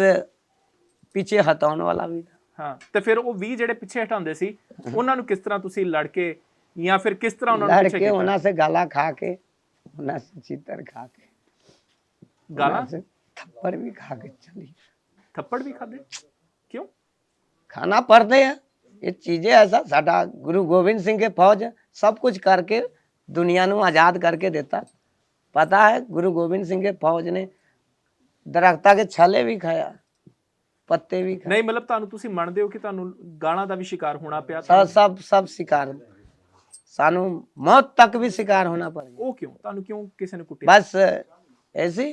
पीछे हटाने वाला भी था ਹਾਂ ਤੇ ਫਿਰ ਉਹ 20 ਜਿਹੜੇ ਪਿੱਛੇ ਹਟਾਉਂਦੇ ਸੀ ਉਹਨਾਂ ਨੂੰ ਕਿਸ ਤਰ੍ਹਾਂ ਤੁਸੀਂ लड़ के ਜਾਂ ਫਿਰ ਕਿਸ ਤਰ੍ਹਾਂ ਉਹਨਾਂ ਨੂੰ ਪਿੱਛੇ लड़के ਕੀਤਾ होना से गाला खा के होना से चितर खा के ਗਾਲਾਂ होना से थप्पड़ भी खा के चली ਥੱਪੜ ਵੀ ਖਾਦੇ ਕਿਉਂ खाना पड़ते है ये चीजें ऐसा साडा गुरु गोविंद सिंह के फौज सब कुछ करके दुनिया ਨੂੰ आजाद करके देता पता है गुरु गोविंद सिंह के फौज ने दरख्ता के छले भी खाया पत्ते भी खाए ਨਹੀਂ ਮਤਲਬ ਤੁਹਾਨੂੰ ਤੁਸੀਂ ਮੰਨਦੇ ਹੋ ਕਿ ਤੁਹਾਨੂੰ ਗਾਲਾਂ ਦਾ ਵੀ ਸ਼ਿਕਾਰ ਹੋਣਾ ਪਿਆ सब सब सब शिकार सानू मौत तक भी शिकार होना पड़ गया ਉਹ ਕਿਉਂ ਤੁਹਾਨੂੰ ਕਿਉਂ ਕਿਸੇ ਨੇ ਕੁੱਟਿਆ बस ऐसे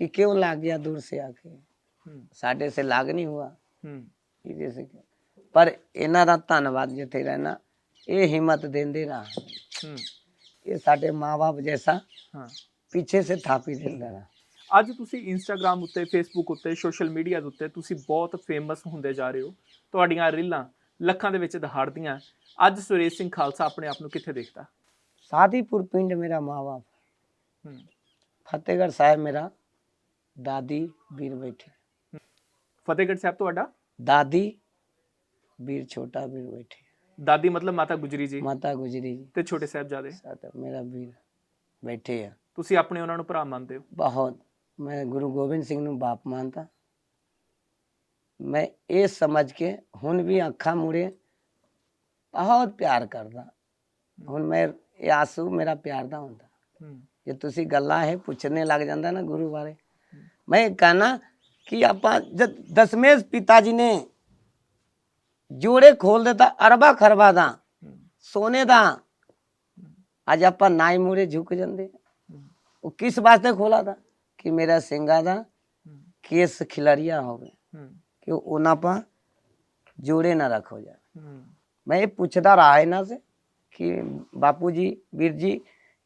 कि क्यों लाग गया दूर से आके ਹੂੰ साढ़े से लाग नहीं हुआ ਹੂੰ ਇਹਦੇ ਸੇ ਪਰ ਇਹਨਾਂ ਦਾ ਧੰਨਵਾਦ ਜਿੱਥੇ ਰਹਿਣਾ ਇਹ ਹਿੰਮਤ ਦਿੰਦੇ ਰਹਾ ਇਹ ਸਾਡੇ ਮਾਪੇ ਜੈਸਾ ਹਾਂ। ਪਿੱਛੇ ਸੇ ਥਾਪੀ ਦਿੰਦਾ ਰਹਾ ਅੱਜ ਤੁਸੀਂ ਇੰਸਟਾਗ੍ਰam ਉੱਤੇ ਫੇਸਬੁੱਕ ਉੱਤੇ ਸੋਸ਼ਲ ਮੀਡੀਆ ਦੇ ਉੱਤੇ ਤੁਸੀਂ ਬਹੁਤ ਫੇਮਸ ਹੁੰਦੇ ਜਾ ਰਹੇ ਹੋ। ਤੁਹਾਡੀਆਂ ਰੀਲਾਂ ਲੱਖਾਂ ਦੇ ਵਿੱਚ ਦਹਾੜਦੀਆਂ। ਅੱਜ ਸੁਰੇਸ਼ ਸਿੰਘ ਖਾਲਸਾ ਆਪਣੇ ਆਪ ਨੂੰ ਕਿੱਥੇ ਦੇਖਦਾ? ਸਾਦੀਪੁਰ ਪਿੰਡ ਮੇਰਾ ਮਾਂ-ਬਾਪ। ਹੂੰ। ਫਤਿਹਗੜ੍ਹ ਸਾਹਿਬ ਮੇਰਾ ਦਾਦੀ ਵੀਰ ਬੈਠੇ। ਫਤਿਹਗੜ੍ਹ ਸਾਹਿਬ ਤੁਹਾਡਾ? ਦਾਦੀ ਵੀਰ ਛੋਟਾ ਵੀਰ ਬੈਠੇ। ਦਾਦੀ ਮਤਲਬ ਮਾਤਾ ਗੁਜਰੀ ਜੀ ਮਾਤਾ ਗੁਜਰੀ ਜੀ। ਤੇ ਛੋਟੇ ਸਾਹਿਬਜ਼ਾਦੇ? ਸਾਡਾ ਮੇਰਾ ਵੀਰ ਬੈਠੇ ਆ। ਤੁਸੀਂ ਆਪਣੇ ਉਹਨਾਂ ਨੂੰ ਭਰਾ ਮੰਨਦੇ ਹੋ? ਬਹੁਤ। ਮੈਂ ਗੁਰੂ ਗੋਬਿੰਦ ਸਿੰਘ ਨੂੰ ਬਾਪ ਮੰਨਦਾ। ਮੈਂ ਇਹ ਸਮਝ ਕੇ ਹੁਣ ਵੀ ਅੱਖਾਂ ਮੂਰੇ ਬਹੁਤ ਪਿਆਰ ਕਰਦਾ। ਹੁਣ ਮੈਂ ਇਹ ਆਸੂ ਮੇਰਾ ਪਿਆਰ ਦਾ ਹੁੰਦਾ। ਜੇ ਤੁਸੀਂ ਗੱਲਾਂ ਇਹ ਪੁੱਛਣੇ ਲੱਗ ਜਾਂਦਾ ਨਾ ਗੁਰੂ ਬਾਰੇ। ਮੈਂ ਕਹਿਣਾ ਕਿ ਆਪਾਂ ਜਦ ਦਸਵੇਂ ਪਿਤਾ ਜੀ ਨੇ ਜੋੜੇ ਖੋਲ ਦਿੱਤਾ ਅਰਬਾ ਖਰਬਾ ਦਾ ਸੋਨੇ ਦਾ। ਅੱਜ ਆਪਾਂ ਨਾਈ ਮੂਰੇ ਝੁਕ ਜਾਂਦੇ ਉਹ ਕਿਸ ਵਾਸਤੇ ਖੋਲਾ ਦਾ? ਕਿ ਮੇਰਾ ਸਿੰਘਾ ਦਾ ਕੇਸ ਖਿਲਰੀਆ ਹੋਵੇ। ਕਿ ਉਹਨਾਂ ਪਾ ਜੋੜੇ ਨਾ ਰੱਖੋ ਜਾ। ਮੈਂ ਇਹ ਪੁੱਛਦਾ ਰਹਾ ਇਹਨਾਂ ਸੇ ਕਿ ਬਾਪੂ ਜੀ ਵੀਰ ਜੀ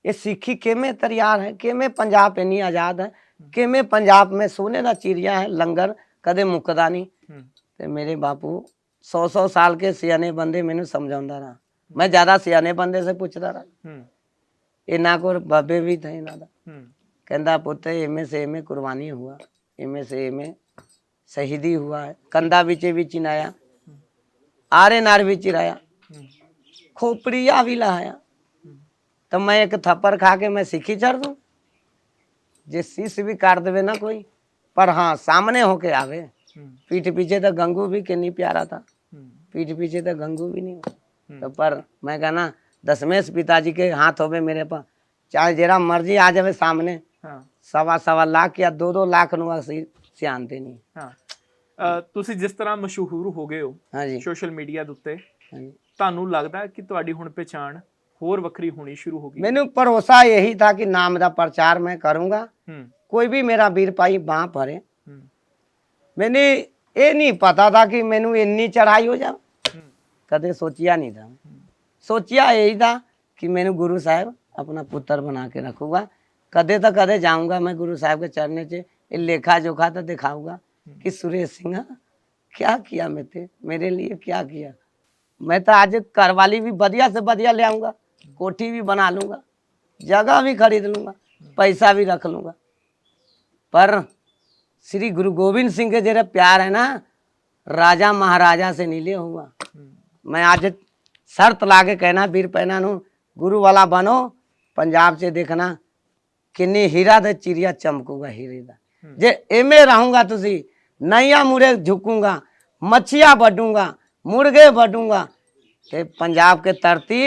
ਇਹ ਸਿੱਖੀ ਕਿਵੇਂ ਤਿਆਰ ਹੈ? ਕਿਵੇਂ ਪੰਜਾਬ ਇੰਨੀ ਆਜ਼ਾਦ ਹੈ? ਕਿਵੇਂ ਪੰਜਾਬ ਮੇ ਸੋਨੇ ਦਾ ਚਿੜੀਆ ਹੈ? ਲੰਗਰ ਕਦੇ ਮੁਕਦਾ ਨਹੀਂ। ਤੇ ਮੇਰੇ ਬਾਪੂ 100-100 ਸਾਲ ਕੇ ਸਿਆਣੇ ਬੰਦੇ ਮੈਨੂੰ ਸਮਝਾਉਂਦਾ ਰਹਾ। ਮੈਂ ਜ਼ਿਆਦਾ ਸਿਆਣੇ ਬੰਦੇ ਸੇ ਪੁੱਛਦਾ ਰਹਾ। ਹੂੰ। ਇਹਨਾਂ ਕੋਲ ਬਾਬੇ ਵੀ ਥੇ ਇਹਨਾਂ ਦਾ। ਹੂੰ। ਕਹਿੰਦਾ ਪੁੱਤ ਐਵੇਂ ਸੇ ਐਵੇਂ ਕੁਰਬਾਨੀ ਹੁਆ। ਐਵੇਂ ਸੇ ਐਵੇਂ ਸ਼ਹੀਦੀ ਹੁਆ ਕੰਦਾ ਵਿੱਚ ਵਿੱਚ ਨਾਇਆ ਆਰੇ ਨਾਰ ਵਿੱਚ ਰਾਇਆ ਖੋਪੜੀਆ ਵੀ ਲਾਇਆ। ਤਾਂ ਮੈਂ ਇੱਕ ਥੱਪੜ ਖਾ ਕੇ ਮੈਂ ਸਿੱਖੀ ਚੜ ਦੂੰ। ਜੇ ਸੀਸ ਵੀ ਕੱਟ ਦੇਵੇ ਨਾ ਕੋਈ। ਪਰ ਹਾਂ ਸਾਹਮਣੇ ਹੋ ਕੇ ਆਵੇ। पीठ पीछे तो गंगू भी कितनी प्यारा था ਹੂੰ पीठ पीछे तो गंगू भी नहीं हुआ। तो पर मैं कहना दसमें पिताजी के हाथ होवे मेरे पर चाहे जेरा मर्जी आ जावे सामने ਹਾਂ सवा सवा लाख या दो दो लाख नु ਅਸੀਂ ਸਿਆਣਦੇ ਨਹੀਂ ਹਾਂ ਅ, ਤੁਸੀਂ ਜਿਸ ਤਰ੍ਹਾਂ ਮਸ਼ਹੂਰ ਹੋ ਗਏ ਹੋ ਹਾਂਜੀ ਸੋਸ਼ਲ ਮੀਡੀਆ ਦੇ ਉੱਤੇ ਹਾਂਜੀ ਤੁਹਾਨੂੰ ਲੱਗਦਾ ਹੈ ਕਿ ਤੁਹਾਡੀ ਹੁਣ ਪਛਾਣ ਹੋਰ ਵੱਖਰੀ ਹੋਣੀ ਸ਼ੁਰੂ ਹੋ ਗਈ ਮੈਨੂੰ ਭਰੋਸਾ ਇਹੀ था कि ਨਾਮ ਦਾ ਪ੍ਰਚਾਰ ਮੈਂ ਕਰੂੰਗਾ ਹੂੰ ਕੋਈ ਵੀ ਮੇਰਾ ਵੀਰ ਭਾਈ ਬਾਹ ਭਰੇ ਹੂੰ ਮੈਨੇ ਇਹ ਨਹੀਂ ਪਤਾ था ਕਿ ਮੈਨੂੰ ਇੰਨੀ ਚੜਾਈ ਹੋ ਜਾ ਹੂੰ ਕਦੇ ਸੋਚਿਆ ਨਹੀਂ था ਸੋਚਿਆ ਇਹੀ था ਕਿ ਮੈਨੂੰ ਗੁਰੂ ਸਾਹਿਬ ਆਪਣਾ ਪੁੱਤਰ ਬਣਾ ਕੇ ਰੱਖੂਗਾ ਕਦੇ ਤਾਂ ਕਦੇ ਜਾਊਂਗਾ ਮੈਂ ਗੁਰੂ ਸਾਹਿਬ के चरने से ये लेखा जोखा तो दिखाऊंगा कि सुरेश सिंह क्या किया मेरे मेरे लिए क्या किया मैं तो आज घर वाली भी बढ़िया से बढ़िया ले आऊंगा कोठी भी बना लूंगा जगह भी खरीद लूंगा पैसा भी रख लूंगा पर श्री गुरु गोविंद सिंह के जरा प्यार है ना राजा महाराजा से नहीं लिया हुआ ਹੂੰ मैं आज शर्त ला के कहना वीर पहना नू गुरु वाला बनो पंजाब से देखना किन्नी हीरा दे चिड़िया चमकूगा हीरे दा जे एमे रहूंगा तुसी नैया मुड़े झुकूंगा मच्छिया बढ़ूंगा मुर्गे बढ़ूंगा ते पंजाब के तरती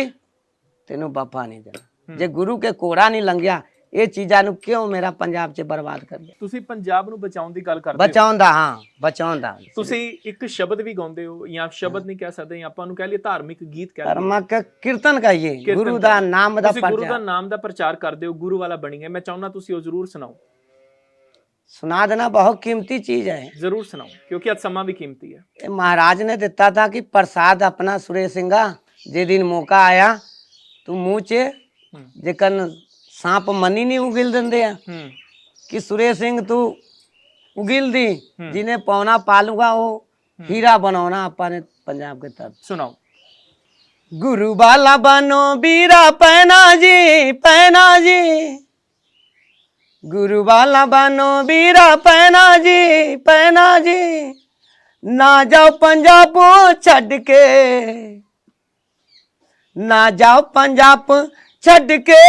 तेनू बफा नहीं देना जे गुरु के कोड़ा नहीं लंघिया ਇਹ ਚੀਜ਼ਾਂ ਨੂੰ ਕਿਉਂ ਮੇਰਾ ਪੰਜਾਬ 'ਚ ਬਰਬਾਦ ਕਰ ਤੁਸੀਂ ਪੰਜਾਬ ਨੂੰ ਬਚਾਉਣ ਦੀ ਗੱਲ ਕਰਦੇ ਹੋ? ਬਚਾਉਂਦਾ ਹਾਂ ਬਚਾਉਂਦਾ ਤੁਸੀਂ ਇੱਕ ਸ਼ਬਦ ਵੀ ਗਾਉਂਦੇ ਹੋ ਜਾਂ ਸ਼ਬਦ ਨਹੀਂ ਕਹਿ ਸਕਦੇ ਆਪਾਂ ਨੂੰ ਕਹਿ ਲਈਏ ਧਾਰਮਿਕ ਗੀਤ ਕਹਿ ਲਈਏ। ਧਾਰਮਿਕ ਕੀਰਤਨ ਕਹੀਏ ਗੁਰੂ ਦਾ ਨਾਮ ਦਾ ਪ੍ਰਚਾਰ ਗੁਰੂ ਦਾ ਨਾਮ ਦਾ ਪ੍ਰਚਾਰ ਕਰਦੇ ਹੋ ਗੁਰੂ ਵਾਲਾ ਬਣੀ ਮੈਂ ਚਾਹੁੰਦਾ ਤੁਸੀਂ ਉਹ ਜ਼ਰੂਰ ਸੁਣਾਓ। ਸੁਣਾ ਦੇਣਾ ਬਹੁਤ ਕੀਮਤੀ ਚੀਜ਼ ਹੈ। ਜ਼ਰੂਰ ਸੁਣਾਓ ਕਿਉਂਕਿ ਅੱਜ ਸਮਾਂ ਵੀ ਕੀਮਤੀ ਹੈ। ਇਹ ਮਹਾਰਾਜ ਨੇ ਦਿੱਤਾ ਤਾਂ ਕਿ ਪ੍ਰਸਾਦ ਆਪਣਾ ਸੁਰੇ ਸਿੰਘਾ ਜੇ ਦਿਨ ਮੌਕਾ ਆਇਆ ਤੂੰ ਮੂੰਹ 'ਚ ਜੇਕਰ સાપ મની ની ઉગીલ દંદે कि सुरेश सिंह तू उगिल दी जिन्हें पवना पालूंगा हो हीरा बनाना आपा ने पंजाब के तरफ सुनाओ गुरु बाला बनो बीरा पहना जी पहना जी गुरु बाला बनो बीरा पहना जी पहना जी ना जाओ पंजाब छड़ के ना जाओ पंजाब छड़ के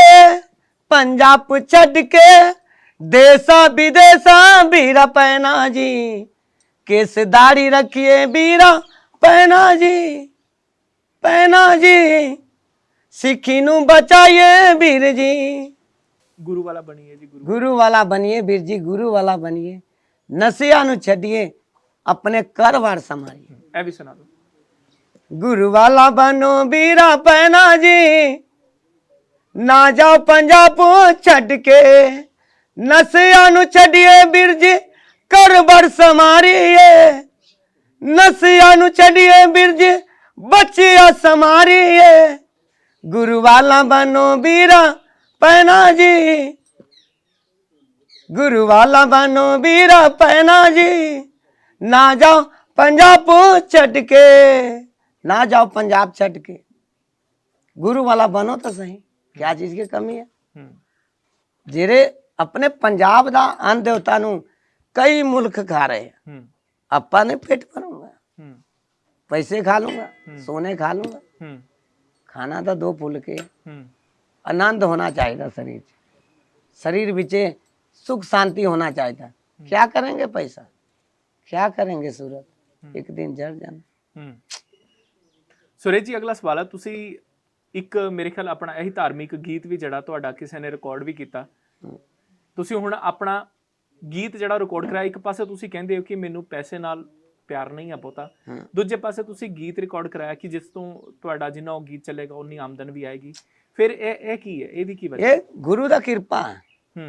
ਪੰਜਾਬ ਛੱਡ ਕੇ ਦੇਸਾਂ ਵਿਦੇਸਾਂ ਵੀਰਾ ਪੈਣਾ ਜੀ। ਕਿਸ ਦਾੜੀ ਰੱਖੀਏ ਵੀਰਾ ਪੈਣਾ ਜੀ ਪੈਣਾ ਜੀ। ਸਿੱਖੀ ਨੂੰ ਬਚਾਈਏ ਵੀਰ ਜੀ। ਗੁਰੂ ਵਾਲਾ ਬਣੀਏ ਜੀ ਗੁਰੂ। ਗੁਰੂ ਵਾਲਾ ਬਣੀਏ ਵੀਰ ਜੀ ਗੁਰੂ ਵਾਲਾ ਬਣੀਏ। ਨਸ਼ਿਆਂ ਨੂੰ ਛੱਡੀਏ ਆਪਣੇ ਘਰ-ਵਾਰ ਸੰਭਾਲੀਏ। ਇਹ ਵੀ ਸੁਣਾ ਦਿਓ। ਗੁਰੂ ਵਾਲਾ ਬਣੋ ਵੀਰਾ ਪੈਣਾ ਜੀ। ਨਾ ਜਾਓ ਪੰਜਾਬ ਛੱਡ ਕੇ। ਨਸ਼ਿਆਂ ਨੂੰ ਛੱਡੀਏ ਵੀਰ ਜੀ ਘਰ-ਬਾਰ ਨਸ਼ਿਆਂ ਨੂੰ ਛੱਡੀਏ ਵੀਰ ਜੀ ਬੱਚਿਆ ਸਮਾਰੀਏ ਗੁਰੂ ਵਾਲਾ ਬਨੋ ਵੀਰਾ, ਪੈਣਾ ਜੀ। ਗੁਰੂ ਵਾਲਾ ਬਨੋ ਵੀਰਾ, ਪੈਣਾ ਜੀ। ਨਾ ਜਾਓ ਪੰਜਾਬ ਛੱਡ ਕੇ। ਨਾ ਜਾਓ ਪੰਜਾਬ ਛੱਡ ਕੇ। ਗੁਰੂ ਵਾਲਾ ਬਨੋ ਤਾਂ ਸਹੀ। ਕਿਆ ਚੀਜ਼ ਕੀ ਕਮੀ ਹੈ ਹੂੰ ਜਿਹੜੇ ਆਪਣੇ ਪੰਜਾਬ ਦਾ ਅੰਨ ਦੇਵਤਾ ਨੂੰ ਕਈ ਮੁਲਕ ਖਾ ਰਹੇ ਆ ਹੂੰ ਆਪਾਂ ਨੇ ਪੇਟ ਭਰੂੰਗਾ ਹੂੰ पैसे खा लूंगा सोने खा लूंगा ਹੂੰ खाना तो दो फूल के ਹੂੰ आनंद होना चाहिए शरीर च। शरीर बिचे सुख शांति होना चाहिए क्या करेंगे पैसा क्या करेंगे सूरत एक दिन जड़ जाना ਹੂੰ ਸੁਰੇਸ਼ ਜੀ ਅਗਲਾ ਸਵਾਲ ਹੈ ਤੁਸੀਂ ਇੱਕ ਮੇਰੇ ਖਿਆਲ ਆਪਣਾ ਇਹੀ ਧਾਰਮਿਕ ਗੀਤ ਵੀ ਜਿਹੜਾ ਤੁਹਾਡਾ ਕਿਸੇ ਨੇ ਰਿਕਾਰਡ ਵੀ ਕੀਤਾ। ਤੁਸੀਂ ਹੁਣ ਆਪਣਾ ਗੀਤ ਜਿਹੜਾ ਰਿਕਾਰਡ ਕਰਾਇਆ ਇੱਕ ਪਾਸੇ ਤੁਸੀਂ ਕਹਿੰਦੇ ਹੋ ਕਿ ਮੈਨੂੰ ਪੈਸੇ ਨਾਲ ਪਿਆਰ ਨਹੀਂ ਆ ਪੋਤਾ ਦੂਜੇ ਪਾਸੇ ਤੁਸੀਂ ਗੀਤ ਰਿਕਾਰਡ ਕਰਾਇਆ ਕਿ ਜਿਸ ਤੋਂ ਤੁਹਾਡਾ ਜਿੰਨਾ ਉਹ ਗੀਤ ਚੱਲੇਗਾ ਉਨੀ ਆਮਦਨ ਵੀ ਆਏਗੀ। ਫਿਰ ਇਹ ਇਹ ਕੀ ਹੈ? ਇਹਦੀ ਕੀ ਵਜ੍ਹਾ? ਇਹ ਗੁਰੂ ਦਾ ਕਿਰਪਾ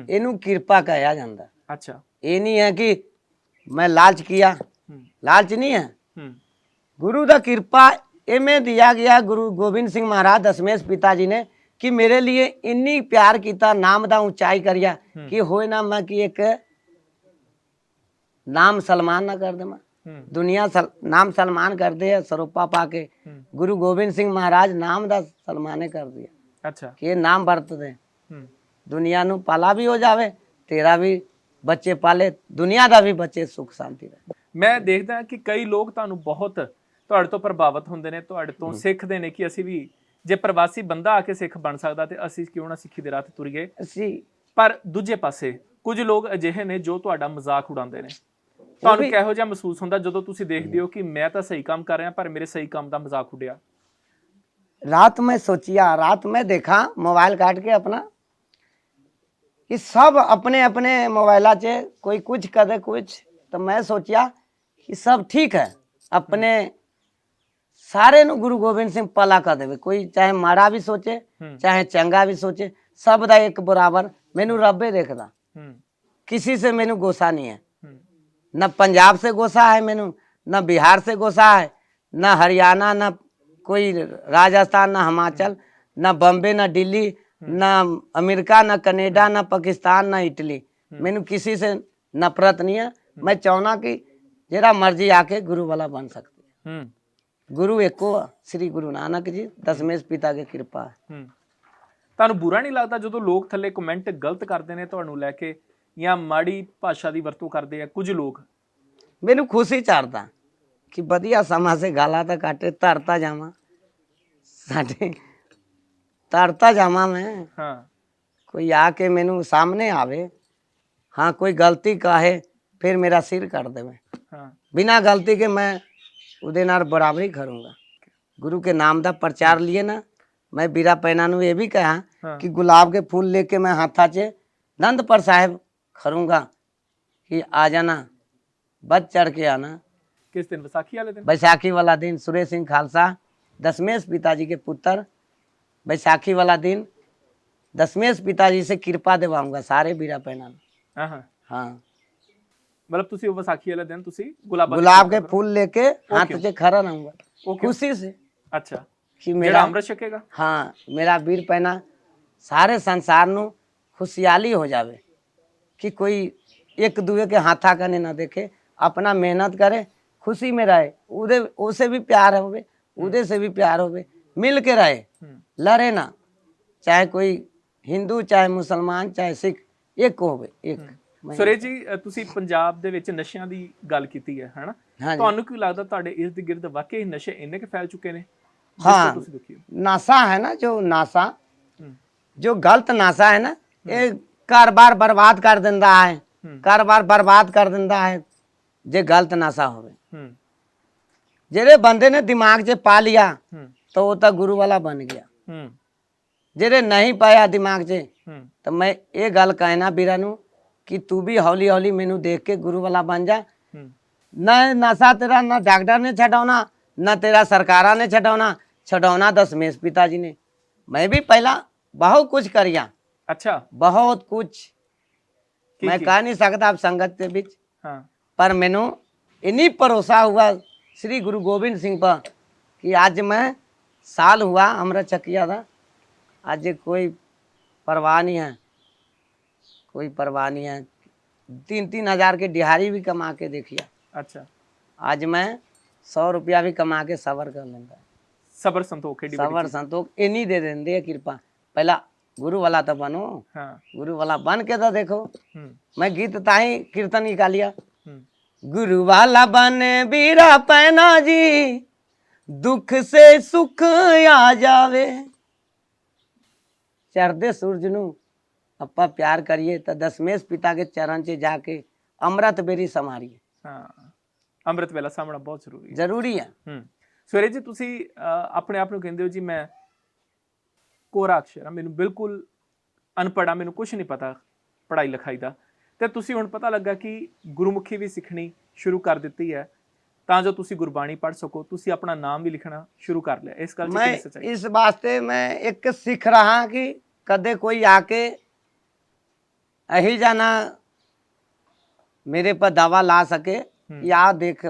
ਇਹਨੂੰ ਕਿਰਪਾ ਕਹਿਆ ਜਾਂਦਾ। ਅੱਛਾ। ਇਹ ਨਹੀਂ ਹੈ ਕਿ ਮੈਂ ਲਾਲਚ ਕੀਆ। ਲਾਲਚ ਨਹੀਂ ਹੈ। ਗੁਰੂ ਦਾ ਕਿਰਪਾ का कृपा इमें दिया गया गुरु गोविंद सिंह महाराज दशमेश पिताजी ने कि मेरे लिए इन्नी प्यार किया नाम दा ऊंचाई करिया कि होए ना मैं कि एक नाम सलमान ना कर दे मैं ਹੂੰ दुनिया सल, नाम सलमान कर दे सरोपा पाके ਹੂੰ गुरु गोविंद सिंह महाराज नाम दा सलमाने कर दिया ਅੱਛਾ कि ये नाम बरत दे ਹੂੰ दुनिया नु पाला भी हो जावे तेरा भी बच्चे पाले दुनिया दा भी बच्चे सुख शांति रहे ਮੈਂ ਦੇਖਦਾ ਕਿ ਕਈ ਲੋਕ ਤੁਹਾਨੂੰ ਬਹੁਤ ਤੁਹਾਡੇ ਤੋਂ ਪ੍ਰਭਾਵਿਤ ਹੁੰਦੇ ਨੇ ਤੁਹਾਡੇ ਤੋਂ ਸਿੱਖਦੇ ਨੇ ਕਿ ਅਸੀਂ ਵੀ ਜੇ ਪ੍ਰਵਾਸੀ ਬੰਦਾ ਆ ਕੇ ਸਿੱਖ ਬਣ ਸਕਦਾ ਤੇ ਅਸੀਂ ਕਿਉਂ ਨਾ ਸਿੱਖੀ ਦੇ ਰਾਹ ਤੇ ਤੁਰੀਏ ਅਸੀਂ ਪਰ ਦੂਜੇ ਪਾਸੇ ਕੁਝ ਲੋਕ ਅਜਿਹੇ ਨੇ ਜੋ ਤੁਹਾਡਾ ਮਜ਼ਾਕ ਉਡਾਉਂਦੇ ਨੇ ਤੁਹਾਨੂੰ ਵੀ- ਕਿਹੋ ਜਿਹਾ ਮਹਿਸੂਸ ਹੁੰਦਾ ਜਦੋਂ ਤੁਸੀਂ ਦੇਖਦੇ ਹੋ ਕਿ ਮੈਂ ਤਾਂ ਸਹੀ ਕੰਮ ਕਰ ਰਿਹਾ ਪਰ ਮੇਰੇ ਸਹੀ ਕੰਮ ਦਾ ਮਜ਼ਾਕ ਉਡਿਆ रात में सोचिया रात में देखा मोबाइल काट के अपना कि सब अपने अपने मोबाइला चे कोई कुछ करे कुछ तो मैं सोचिया कि सब ठीक है अपने सारे नु गुरु गोविंद सिंह पला कर देवे कोई चाहे माड़ा भी सोचे हम्म। चाहे चंगा भी सोचे सब दा एक बराबर मैनू रब्बे देखदा ਹੂੰ किसी से मैनू गोसा नहीं है ਹੂੰ न पंजाब से गोसा है मैनू न बिहार से गोसा है न हरियाणा न कोई राजस्थान न हिमाचल न बम्बे न दिल्ली न अमेरिका न कनाडा न पाकिस्तान न इटली मैनू किसी से नफरत नहीं है मैं चाहना कि जरा मर्जी आके गुरु वाला बन सकते ਹੂੰ ਗੁਰੂ ਇੱਕੋ ਆ ਸ੍ਰੀ ਗੁਰੂ ਨਾਨਕ ਜੀ ਦਸਵੇਂ ਪਿਤਾ ਦੀ ਕਿਰਪਾ। ਹੂੰ। ਤੁਹਾਨੂੰ ਬੁਰਾ ਨਹੀਂ ਲੱਗਦਾ ਜਦੋਂ ਲੋਕ ਥੱਲੇ ਕਮੈਂਟ ਗਲਤ ਕਰਦੇ ਨੇ ਤੁਹਾਨੂੰ ਲੈ ਕੇ ਜਾਂ ਮਾੜੀ ਭਾਸ਼ਾ ਦੀ ਵਰਤੋਂ ਕਰਦੇ ਆ ਕੁਝ ਲੋਕ? ਮੈਨੂੰ ਖੁਸ਼ੀ ਚੜਦਾ ਕਿ ਵਧੀਆ ਸਮਾਂ ਸੇ ਗਾਲਾਂ ਤਾਂ ਕੱਟੇ ਧਰਤਾ ਜਾਵਾਂ। ਸਾਡੇ ਧਰਤਾ ਜਾਵਾਂ ਮੈਂ। ਕੋਈ ਆ ਕੇ ਮੈਨੂੰ ਸਾਹਮਣੇ ਆਵੇ ਹਾਂ ਕੋਈ ਗਲਤੀ ਕਾਹੇ ਫਿਰ ਮੇਰਾ ਸਿਰ ਕੱਟ ਦੇਵੇ। ਹਾਂ। ਬਿਨਾ ਗਲਤੀ ਕੇ ਮੈਂ ਉਹਦੇ ਨਾਲ ਬਰਾਬਰੀ ਕਰੂੰਗਾ। ਗੁਰੂ ਕੇ ਨਾਮ ਦਾ ਪ੍ਰਚਾਰ ਲਈ ਨਾ ਮੈਂ ਬੀਰਾ ਪੈਨਾ ਨੂੰ ਇਹ ਵੀ ਕਹਾ ਕਿ ਗੁਲਾਬ ਕੇ ਫੁੱਲ ਲੈ ਕੇ ਮੈਂ ਹੱਥਾਂ 'ਚ ਨੰਦਪੁਰ ਸਾਹਿਬ ਖਰੂੰਗਾ ਕਿ ਆ ਜਾਣਾ ਬੱਜ ਚੜ ਕੇ ਆਣਾ। ਕਿਸ ਦਿਨ ਵਿਸਾਖੀ ਵਾਲੇ ਦਿਨ? ਵਿਸਾਖੀ ਵਾਲਾ ਦਿਨ ਸੁਰੇਸ਼ ਸਿੰਘ ਖਾਲਸਾ ਦਸਮੇਸ਼ ਪਿਤਾ ਜੀ ਕੇ ਪੁੱਤਰ। ਵਿਸਾਖੀ ਵਾਲਾ ਦਿਨ ਦਸਮੇਸ਼ ਪਿਤਾ ਜੀ ਸੇ ਕਿਰਪਾ ਦਿਵਾਉਂਗਾ ਸਾਰੇ ਬੀਰਾ ਪੈਨਾ ਨੂੰ। ਹਾਂ। ਹਾਂ। हाँ ਮਤਲਬ ਤੁਸੀਂ ਉਹ ਵਿਸਾਖੀ ਵਾਲੇ ਦਿਨ ਤੁਸੀਂ ਗੁਲਾਬਾਂ ਦੀ गुलाब के पूजा फूल लेके हाथ क्यों? से खड़ा रहूंगा ਉਹ ਕਿਉਂ? खुशी से ਕਰੋ। ਅੱਛਾ कि ਜਿਹੜਾ मेरा ਅੰਮ੍ਰਿਤ ਛਕੇਗਾ हाँ मेरा वीर पहना सारे संसार नु खुशहाली हो जावे कि कोई एक दूसरे के हाथा करने ना देखे अपना मेहनत करे खुशी में रहे उदे उसे भी प्यार होवे उदे से भी प्यार होवे मिल के रहे ਹੂੰ लड़े ना चाहे कोई हिंदू चाहे मुसलमान चाहे सिख एक होवे एक मैं- ਸੁਰੇਸ਼ ਜੀ ਅ, ਤੁਸੀਂ ਪੰਜਾਬ ਦੇ ਵਿੱਚ ਨਸ਼ਿਆਂ ਦੀ ਗੱਲ ਕੀਤੀ ਹੈ ਹਨਾ हाँ जी ਤੁਹਾਨੂੰ ਕੀ ਲੱਗਦਾ ਤੁਹਾਡੇ ਇਰਦ ਗਿਰਦ ਵਾਕਈ ਨਸ਼ੇ ਇੰਨੇ ਕਿ ਫੈਲ ਚੁੱਕੇ ਨੇ ਜਿਸ हाँ। ਤੋਂ ਤੁਸੀਂ ਦੁਖੀ ਹੋ नासा है ना जो नासा ਹੂੰ जो गलत नासा है ना ये कारोबार बर्बाद कर दिंदा है हम्म। कारोबार बर्बाद कर दिंदा है जे गलत नासा होवे ਹੂੰ ਜਿਹੜੇ ਬੰਦੇ ਨੇ ਦਿਮਾਗ 'ਚ ਪਾ ਲਿਆ ਹੂੰ ਤਾਂ ਉਹ ਤਾਂ ਗੁਰੂ ਵਾਲਾ ਬਣ ਗਿਆ ਹੂੰ ਜਿਹੜੇ ਨਹੀਂ ਪਾਇਆ ਦਿਮਾਗ 'ਚ ਹੂੰ ਤਾਂ ਮੈਂ ਇਹ ਗੱਲ ਕਹਿਣਾ ਵੀਰਾਂ ਨੂੰ ਕਿ ਤੂੰ ਵੀ ਹੌਲੀ ਹੌਲੀ ਮੈਨੂੰ ਦੇਖ ਕੇ ਗੁਰੂ ਵਾਲਾ ਬਣ ਜਾ। ਨਾ ਨਸਾ ਤੇਰਾ ਨਾ ਡਾਕਟਰ ਨੇ ਛਡਾਉਣਾ ਨਾ ਤੇਰਾ ਸਰਕਾਰਾਂ ਨੇ ਛਡਾਉਣਾ ਛਡਾਉਣਾ ਦਸਮੇਸ਼ ਪਿਤਾ ਜੀ ਨੇ। ਮੈਂ ਵੀ ਪਹਿਲਾਂ ਬਹੁਤ ਕੁਝ ਕਰਿਆ। ਅੱਛਾ। ਬਹੁਤ ਕੁਝ ਮੈਂ ਕਹਿ ਨਹੀਂ ਸਕਦਾ ਆਪ ਸੰਗਤ ਦੇ ਵਿੱਚ। ਪਰ ਮੈਨੂੰ ਇਨੀ ਭਰੋਸਾ ਹੁਆ ਸ੍ਰੀ ਗੁਰੂ ਗੋਬਿੰਦ ਸਿੰਘ ਪਰ ਕਿ ਅੱਜ ਮੈਂ ਸਾਲ ਹੁਆ ਹਮਾਰਾ ਚੱਕਿਆ ਦਾ। ਅੱਜ ਕੋਈ ਪਰਵਾਹ ਨਹੀਂ ਹੈ। कोई परवाह नहीं है तीन तीन हजार के दिहाड़ी भी कमा के देखिए ਅੱਛਾ आज मैं सौ रुपया भी कमा के सबर कर लेता ਸਬਰ ਸੰਤੋਖ ਏਡੀ ਵੱਡੀ सबर ਚੀਜ਼। संतोष इन्हीं दे देंगे कृपा पहला गुरु वाला तो बनो ਹਾਂ गुरु वाला बन के तो देखो ਹੂੰ मैं गीत ताही कीर्तन निकालिया ਹੂੰ गुरु वाला बने बीरा पैना जी दुख से सुख आ जावे चढ़ते सूरज ਨੂੰ ਪਿਆਰ ਕਰੀਏ ਤਾਂ ਦਸਮੇਸ਼ ਪਿਤਾ ਕੇ ਚਰਨ 'ਚ ਜਾ ਕੇ ਅੰਮ੍ਰਿਤ ਬੇਰੀ ਸਮਾਰੀਏ ਹਾਂ ਅੰਮ੍ਰਿਤ ਵੇਲਾ ਸਾਹਮਣਾ ਬਹੁਤ ਜ਼ਰੂਰੀ ਹੈ। ਜ਼ਰੂਰੀ ਹੈ। ਹੂੰ ਸਵੇਰੇ ਜੀ ਤੁਸੀਂ ਅ, ਆਪਣੇ ਆਪ ਨੂੰ ਕਹਿੰਦੇ ਹੋ ਜੀ ਮੈਂ ਕੋਰਾ ਅਕਸ਼ਰ ਹਾਂ ਮੈਨੂੰ ਬਿਲਕੁਲ ਅਨਪੜਾ ਮੈਨੂੰ ਕੁਝ ਨਹੀਂ ਪਤਾ ਪੜ੍ਹਾਈ ਲਿਖਾਈ ਦਾ। ਤੇ ਤੁਸੀਂ ਹੁਣ ਪਤਾ ਲੱਗਾ ਕਿ ਗੁਰਮੁਖੀ ਵੀ ਸਿੱਖਣੀ ਸ਼ੁਰੂ ਕਰ ਦਿੱਤੀ ਹੈ ਤਾਂ ਜੋ ਤੁਸੀਂ ਗੁਰਬਾਣੀ ਪੜ੍ਹ ਸਕੋ ਤੁਸੀਂ ਆਪਣਾ ਨਾਮ ਵੀ ਲਿਖਣਾ ਸ਼ੁਰੂ ਕਰ ਲਿਆ। ਇਸ ਗੱਲ 'ਚ ਮੈਂ ਕਿੰਨੀ ਸੱਚਾਈ? ਇਸ ਵਾਸਤੇ ਮੈਂ ਇੱਕ ਸਿੱਖ ਰਹਾ ਕਿ ਕਦੇ ਕੋਈ ਆ ਕੇ ਅਹੀ ਜਾਣਾ मेरे पर दावा ला सके कि आ देख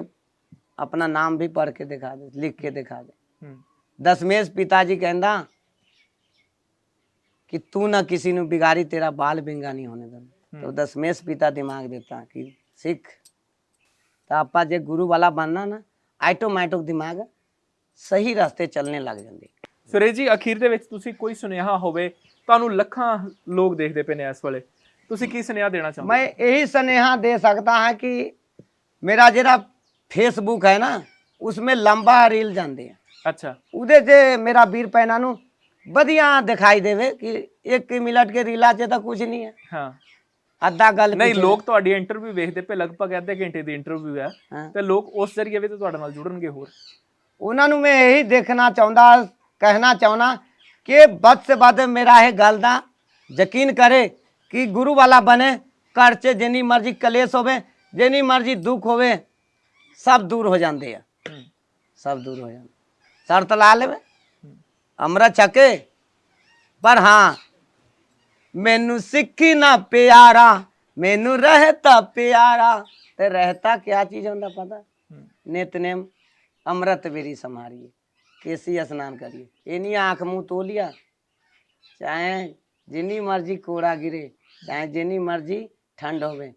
अपना नाम भी पढ़ के दिखा दे लिख के दिखा दे ਹੂੰ ਦਸਮੇਸ਼ ਪਿਤਾ ਜੀ ਕਹਿੰਦਾ ਕਿ ਤੂੰ ਨਾ ਕਿਸੇ ਨੂੰ ਬਿਗਾੜੀ ਤੇਰਾ ਬਾਲ ਬਿੰਗਾ ਨਹੀਂ ਹੋਣੇ ਦੇਣਾ तो दसमेश पिता दिमाग देता कि सिख तो आपा जे गुरु वाला बनना ना ऑटोमेटिक दिमाग सही रास्ते चलने लग ਜਾਂਦੇ ਸੁਰੇਸ਼ ਜੀ ਅਖੀਰ ਦੇ ਵਿੱਚ ਤੁਸੀਂ ਕੋਈ ਸੁਨੇਹਾ ਹੋਵੇ ਤੁਹਾਨੂੰ ਲੱਖਾਂ ਲੋਕ ਦੇਖਦੇ ਪਏ ਨੇ ਇਸ ਵੇਲੇ ਤੁਸੀਂ ਕੀ ਸੁਨੇਹਾ ਦੇਣਾ ਚਾਹੁੰਦੇ मैं यही स्नेहा दे सकता है कि मेरा जरा ਫੇਸਬੁੱਕ ਹੈ ਨਾ ਉਸਮੇ ਲੰਬਾ ਰੀਲ ਜਾਂਦੇ ਆ ਅੱਛਾ ਉਹਦੇ 'ਚ ਮੇਰਾ ਵੀਰ ਪੈਣਾ ਨੂੰ ਵਧੀਆ ਦਿਖਾਈ ਦੇਵੇ ਕਿ 1 ਮਿੰਟ ਕੇ ਰੀਲਾਂ 'ਚ ਤਾਂ ਕੁਝ ਨਹੀਂ ਹੈ ਹਾਂ ਅੱਧਾ ਗੱਲ ਨਹੀਂ ਪਿੱਛੇ- ਲੋਕ ਤੁਹਾਡੀ ਇੰਟਰਵਿਊ ਵੇਖਦੇ ਪਏ ਲਗਭਗ ਅੱਧੇ ਘੰਟੇ ਦੀ ਇੰਟਰਵਿਊ ਹੈ ਹਾਂ। ਤੇ ਲੋਕ ਉਸ ਜ਼ਰੀਏ ਵੀ ਤੇ ਤੁਹਾਡੇ ਨਾਲ ਜੁੜਨਗੇ ਹੋਰ ਉਹਨਾਂ ਨੂੰ ਮੈਂ ਇਹੀ ਦੇਖਣਾ ਚਾਹੁੰਦਾ ਕਹਿਣਾ ਚਾਹੁੰਦਾ ਕਿ ਵੱਧ ਸੇ ਵੱਧ ਮੇਰਾ ਇਹ ਗੱਲ ਦਾ ਯਕੀਨ ਕਰੇ ਕਿ ਗੁਰੂ ਵਾਲਾ ਬਣੇ ਘਰ 'ਚ ਜਿੰਨੀ ਮਰਜ਼ੀ ਕਲੇਸ਼ ਹੋਵੇ ਜਿੰਨੀ ਮਰਜ਼ੀ ਦੁੱਖ ਹੋਵੇ ਸਭ ਦੂਰ ਹੋ ਜਾਂਦੇ ਆ। ਸਭ ਦੂਰ ਹੋ ਜਾਂਦੇ। ਸਰਤ ਲਾ ਲਵੇ। ਅਮਰਾ ਚੱਕੇ ਪਰ ਹਾਂ ਮੈਨੂੰ ਸਿੱਖੀ ਨਾ ਪਿਆਰਾ ਮੈਨੂੰ ਰਹਤਾ ਪਿਆਰਾ। ਤੇ ਰਹਤਾ ਕਿਆ ਚੀਜ਼ ਹੁੰਦਾ ਪਤਾ? ਨਿਤਨੇਮ ਅੰਮ੍ਰਿਤ ਵੇਰੀ ਸਮਾਰੀਏ। ਕੇਸੀ ਇਸ਼ਨਾਨ ਕਰੀਏ। ਇਹ ਨਹੀਂ ਆਂਖ ਮੂੰਹ ਤੋ ਲਿਆ ਚਾਹੇ ਜਿੰਨੀ ਮਰਜ਼ੀ ਕੋੜਾ ਗਿਰੇ। चाहे जिन्नी मर्जी ठंड होवे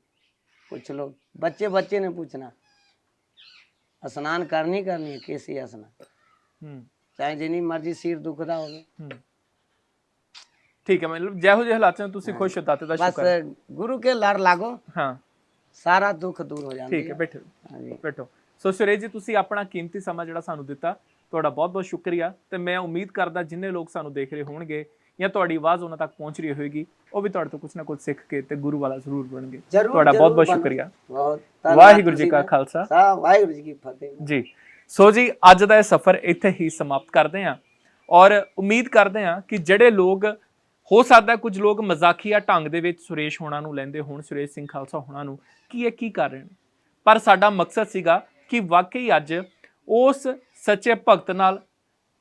कुछ लोग बच्चे बच्चे ने पूछना स्नान करनी करनी है केसी स्नान ਹੂੰ चाहे जिन्नी मर्जी सिर दुखदा होवे ਹੂੰ ਠੀਕ ਹੈ ਮਤਲਬ ਜਿਹੋ ਜਿਹੇ ਹਾਲਾਤਾਂ 'ਚ ਤੁਸੀਂ ਖੁਸ਼ ਹੋ ਦਾਤੇ ਦਾ बस ਸ਼ੁਕਰ ਹੈ। गुरु के लड़ लागो ਹਾਂ सारा दुख दूर हो जाता ਠੀਕ ਹੈ ਬੈਠੋ हाँ जी ਬੈਠੋ ਸੋ ਸੁਰੇਸ਼ ਜੀ ਤੁਸੀਂ ਆਪਣਾ ਕੀਮਤੀ ਸਮਾਂ ਜਿਹੜਾ ਸਾਨੂੰ ਦਿੱਤਾ ਤੁਹਾਡਾ ਬਹੁਤ-ਬਹੁਤ ਸ਼ੁਕਰੀਆ ਤੇ ਮੈਂ ਉਮੀਦ ਕਰਦਾ ਜਿੰਨੇ ਲੋਕ ਸਾਨੂੰ ਦੇਖ ਰਹੇ ਹੋਣਗੇ ਜਾਂ ਤੁਹਾਡੀ ਆਵਾਜ਼ ਉਹਨਾਂ ਤੱਕ ਪਹੁੰਚ ਰਹੀ ਹੋਏਗੀ ਉਹ ਵੀ ਤੁਹਾਡੇ ਤੋਂ ਕੁਝ ਨਾ ਕੁਝ ਸਿੱਖ ਕੇ ਤੇ ਗੁਰੂ ਵਾਲਾ ਜ਼ਰੂਰ ਬਣਨਗੇ। ਤੁਹਾਡਾ ਬਹੁਤ ਬਹੁਤ ਸ਼ੁਕਰੀਆ। ਵਾਹਿਗੁਰੂ ਜੀ ਕਾ ਖਾਲਸਾ। ਵਾਹਿਗੁਰੂ ਜੀ ਕੀ ਫਤਿਹ। ਜੀ। ਸੋ ਜੀ ਅੱਜ ਦਾ ਇਹ ਸਫ਼ਰ ਇੱਥੇ ਹੀ ਸਮਾਪਤ ਕਰਦੇ ਹਾਂ ਔਰ ਉਮੀਦ ਕਰਦੇ ਹਾਂ ਕਿ ਜਿਹੜੇ ਲੋਕ ਹੋ ਸਕਦਾ ਕੁਝ ਲੋਕ ਮਜ਼ਾਕੀਆ ਢੰਗ ਦੇ ਵਿੱਚ ਸੁਰੇਸ਼ ਹੋਣਾ ਨੂੰ ਲੈਂਦੇ ਹੋਣ ਸੁਰੇਸ਼ ਸਿੰਘ ਖਾਲਸਾ ਹੋਣਾ ਨੂੰ ਕੀ ਇਹ ਕੀ ਕਰ ਰਹੇ ਨੇ? ਪਰ ਸਾਡਾ ਮਕਸਦ ਸੀਗਾ ਕਿ ਵਾਕਈ ਅੱਜ ਉਸ ਸੱਚੇ ਭਗਤ ਨਾਲ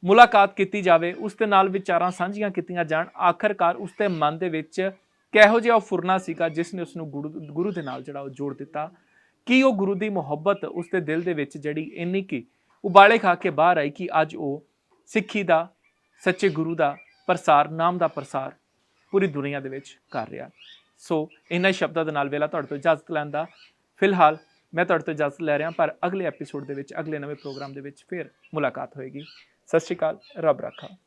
ਮੁਲਾਕਾਤ ਕੀਤੀ ਜਾਵੇ, ਉਸ ਦੇ ਨਾਲ ਵਿਚਾਰਾਂ ਸਾਂਝੀਆਂ ਕੀਤੀਆਂ ਜਾਣ, ਆਖਰਕਾਰ ਉਸ ਦੇ ਮਨ ਦੇ ਵਿੱਚ ਕਿਹੋ ਜਿਹਾ ਉਹ ਫੁਰਨਾ ਸੀਗਾ ਜਿਸ ਨੇ ਉਸ ਨੂੰ ਗੁਰੂ ਗੁਰੂ ਦੇ ਨਾਲ ਜਿਹੜਾ ਉਹ ਜੋੜ ਦਿੱਤਾ? ਕੀ ਉਹ ਗੁਰੂ ਦੀ ਮੁਹੱਬਤ ਉਸ ਦੇ ਦਿਲ ਦੇ ਵਿੱਚ ਜਿਹੜੀ ਇੰਨੀ ਕੀ ਉਬਾਲੇ ਖਾ ਕੇ ਬਾਹਰ ਆਈ ਕਿ ਅੱਜ ਉਹ ਸਿੱਖੀ ਦਾ, ਸੱਚੇ ਗੁਰੂ ਦਾ ਪ੍ਰਸਾਰ, ਨਾਮ ਦਾ ਪ੍ਰਸਾਰ ਪੂਰੀ ਦੁਨੀਆ ਦੇ ਵਿੱਚ ਕਰ ਰਿਹਾ? ਸੋ ਇਹਨਾਂ ਸ਼ਬਦਾਂ ਦੇ ਨਾਲ ਵੇਲਾ ਤੁਹਾਡੇ ਤੋਂ ਇਜਾਜ਼ਤ ਲੈਣ ਦਾ ਫਿਲਹਾਲ ਮੈਂ ਤੁਹਾਡੇ ਤੋਂ ਇਜਾਜ਼ਤ ਲੈ ਰਿਹਾ, ਪਰ ਅਗਲੇ ਐਪੀਸੋਡ ਦੇ ਵਿੱਚ, ਅਗਲੇ ਨਵੇਂ ਪ੍ਰੋਗਰਾਮ ਦੇ ਵਿੱਚ ਫਿਰ ਮੁਲਾਕਾਤ ਹੋਏਗੀ। ਸਤਿ ਸ਼੍ਰੀ ਅਕਾਲ ਰੱਬ ਰਾਖਾ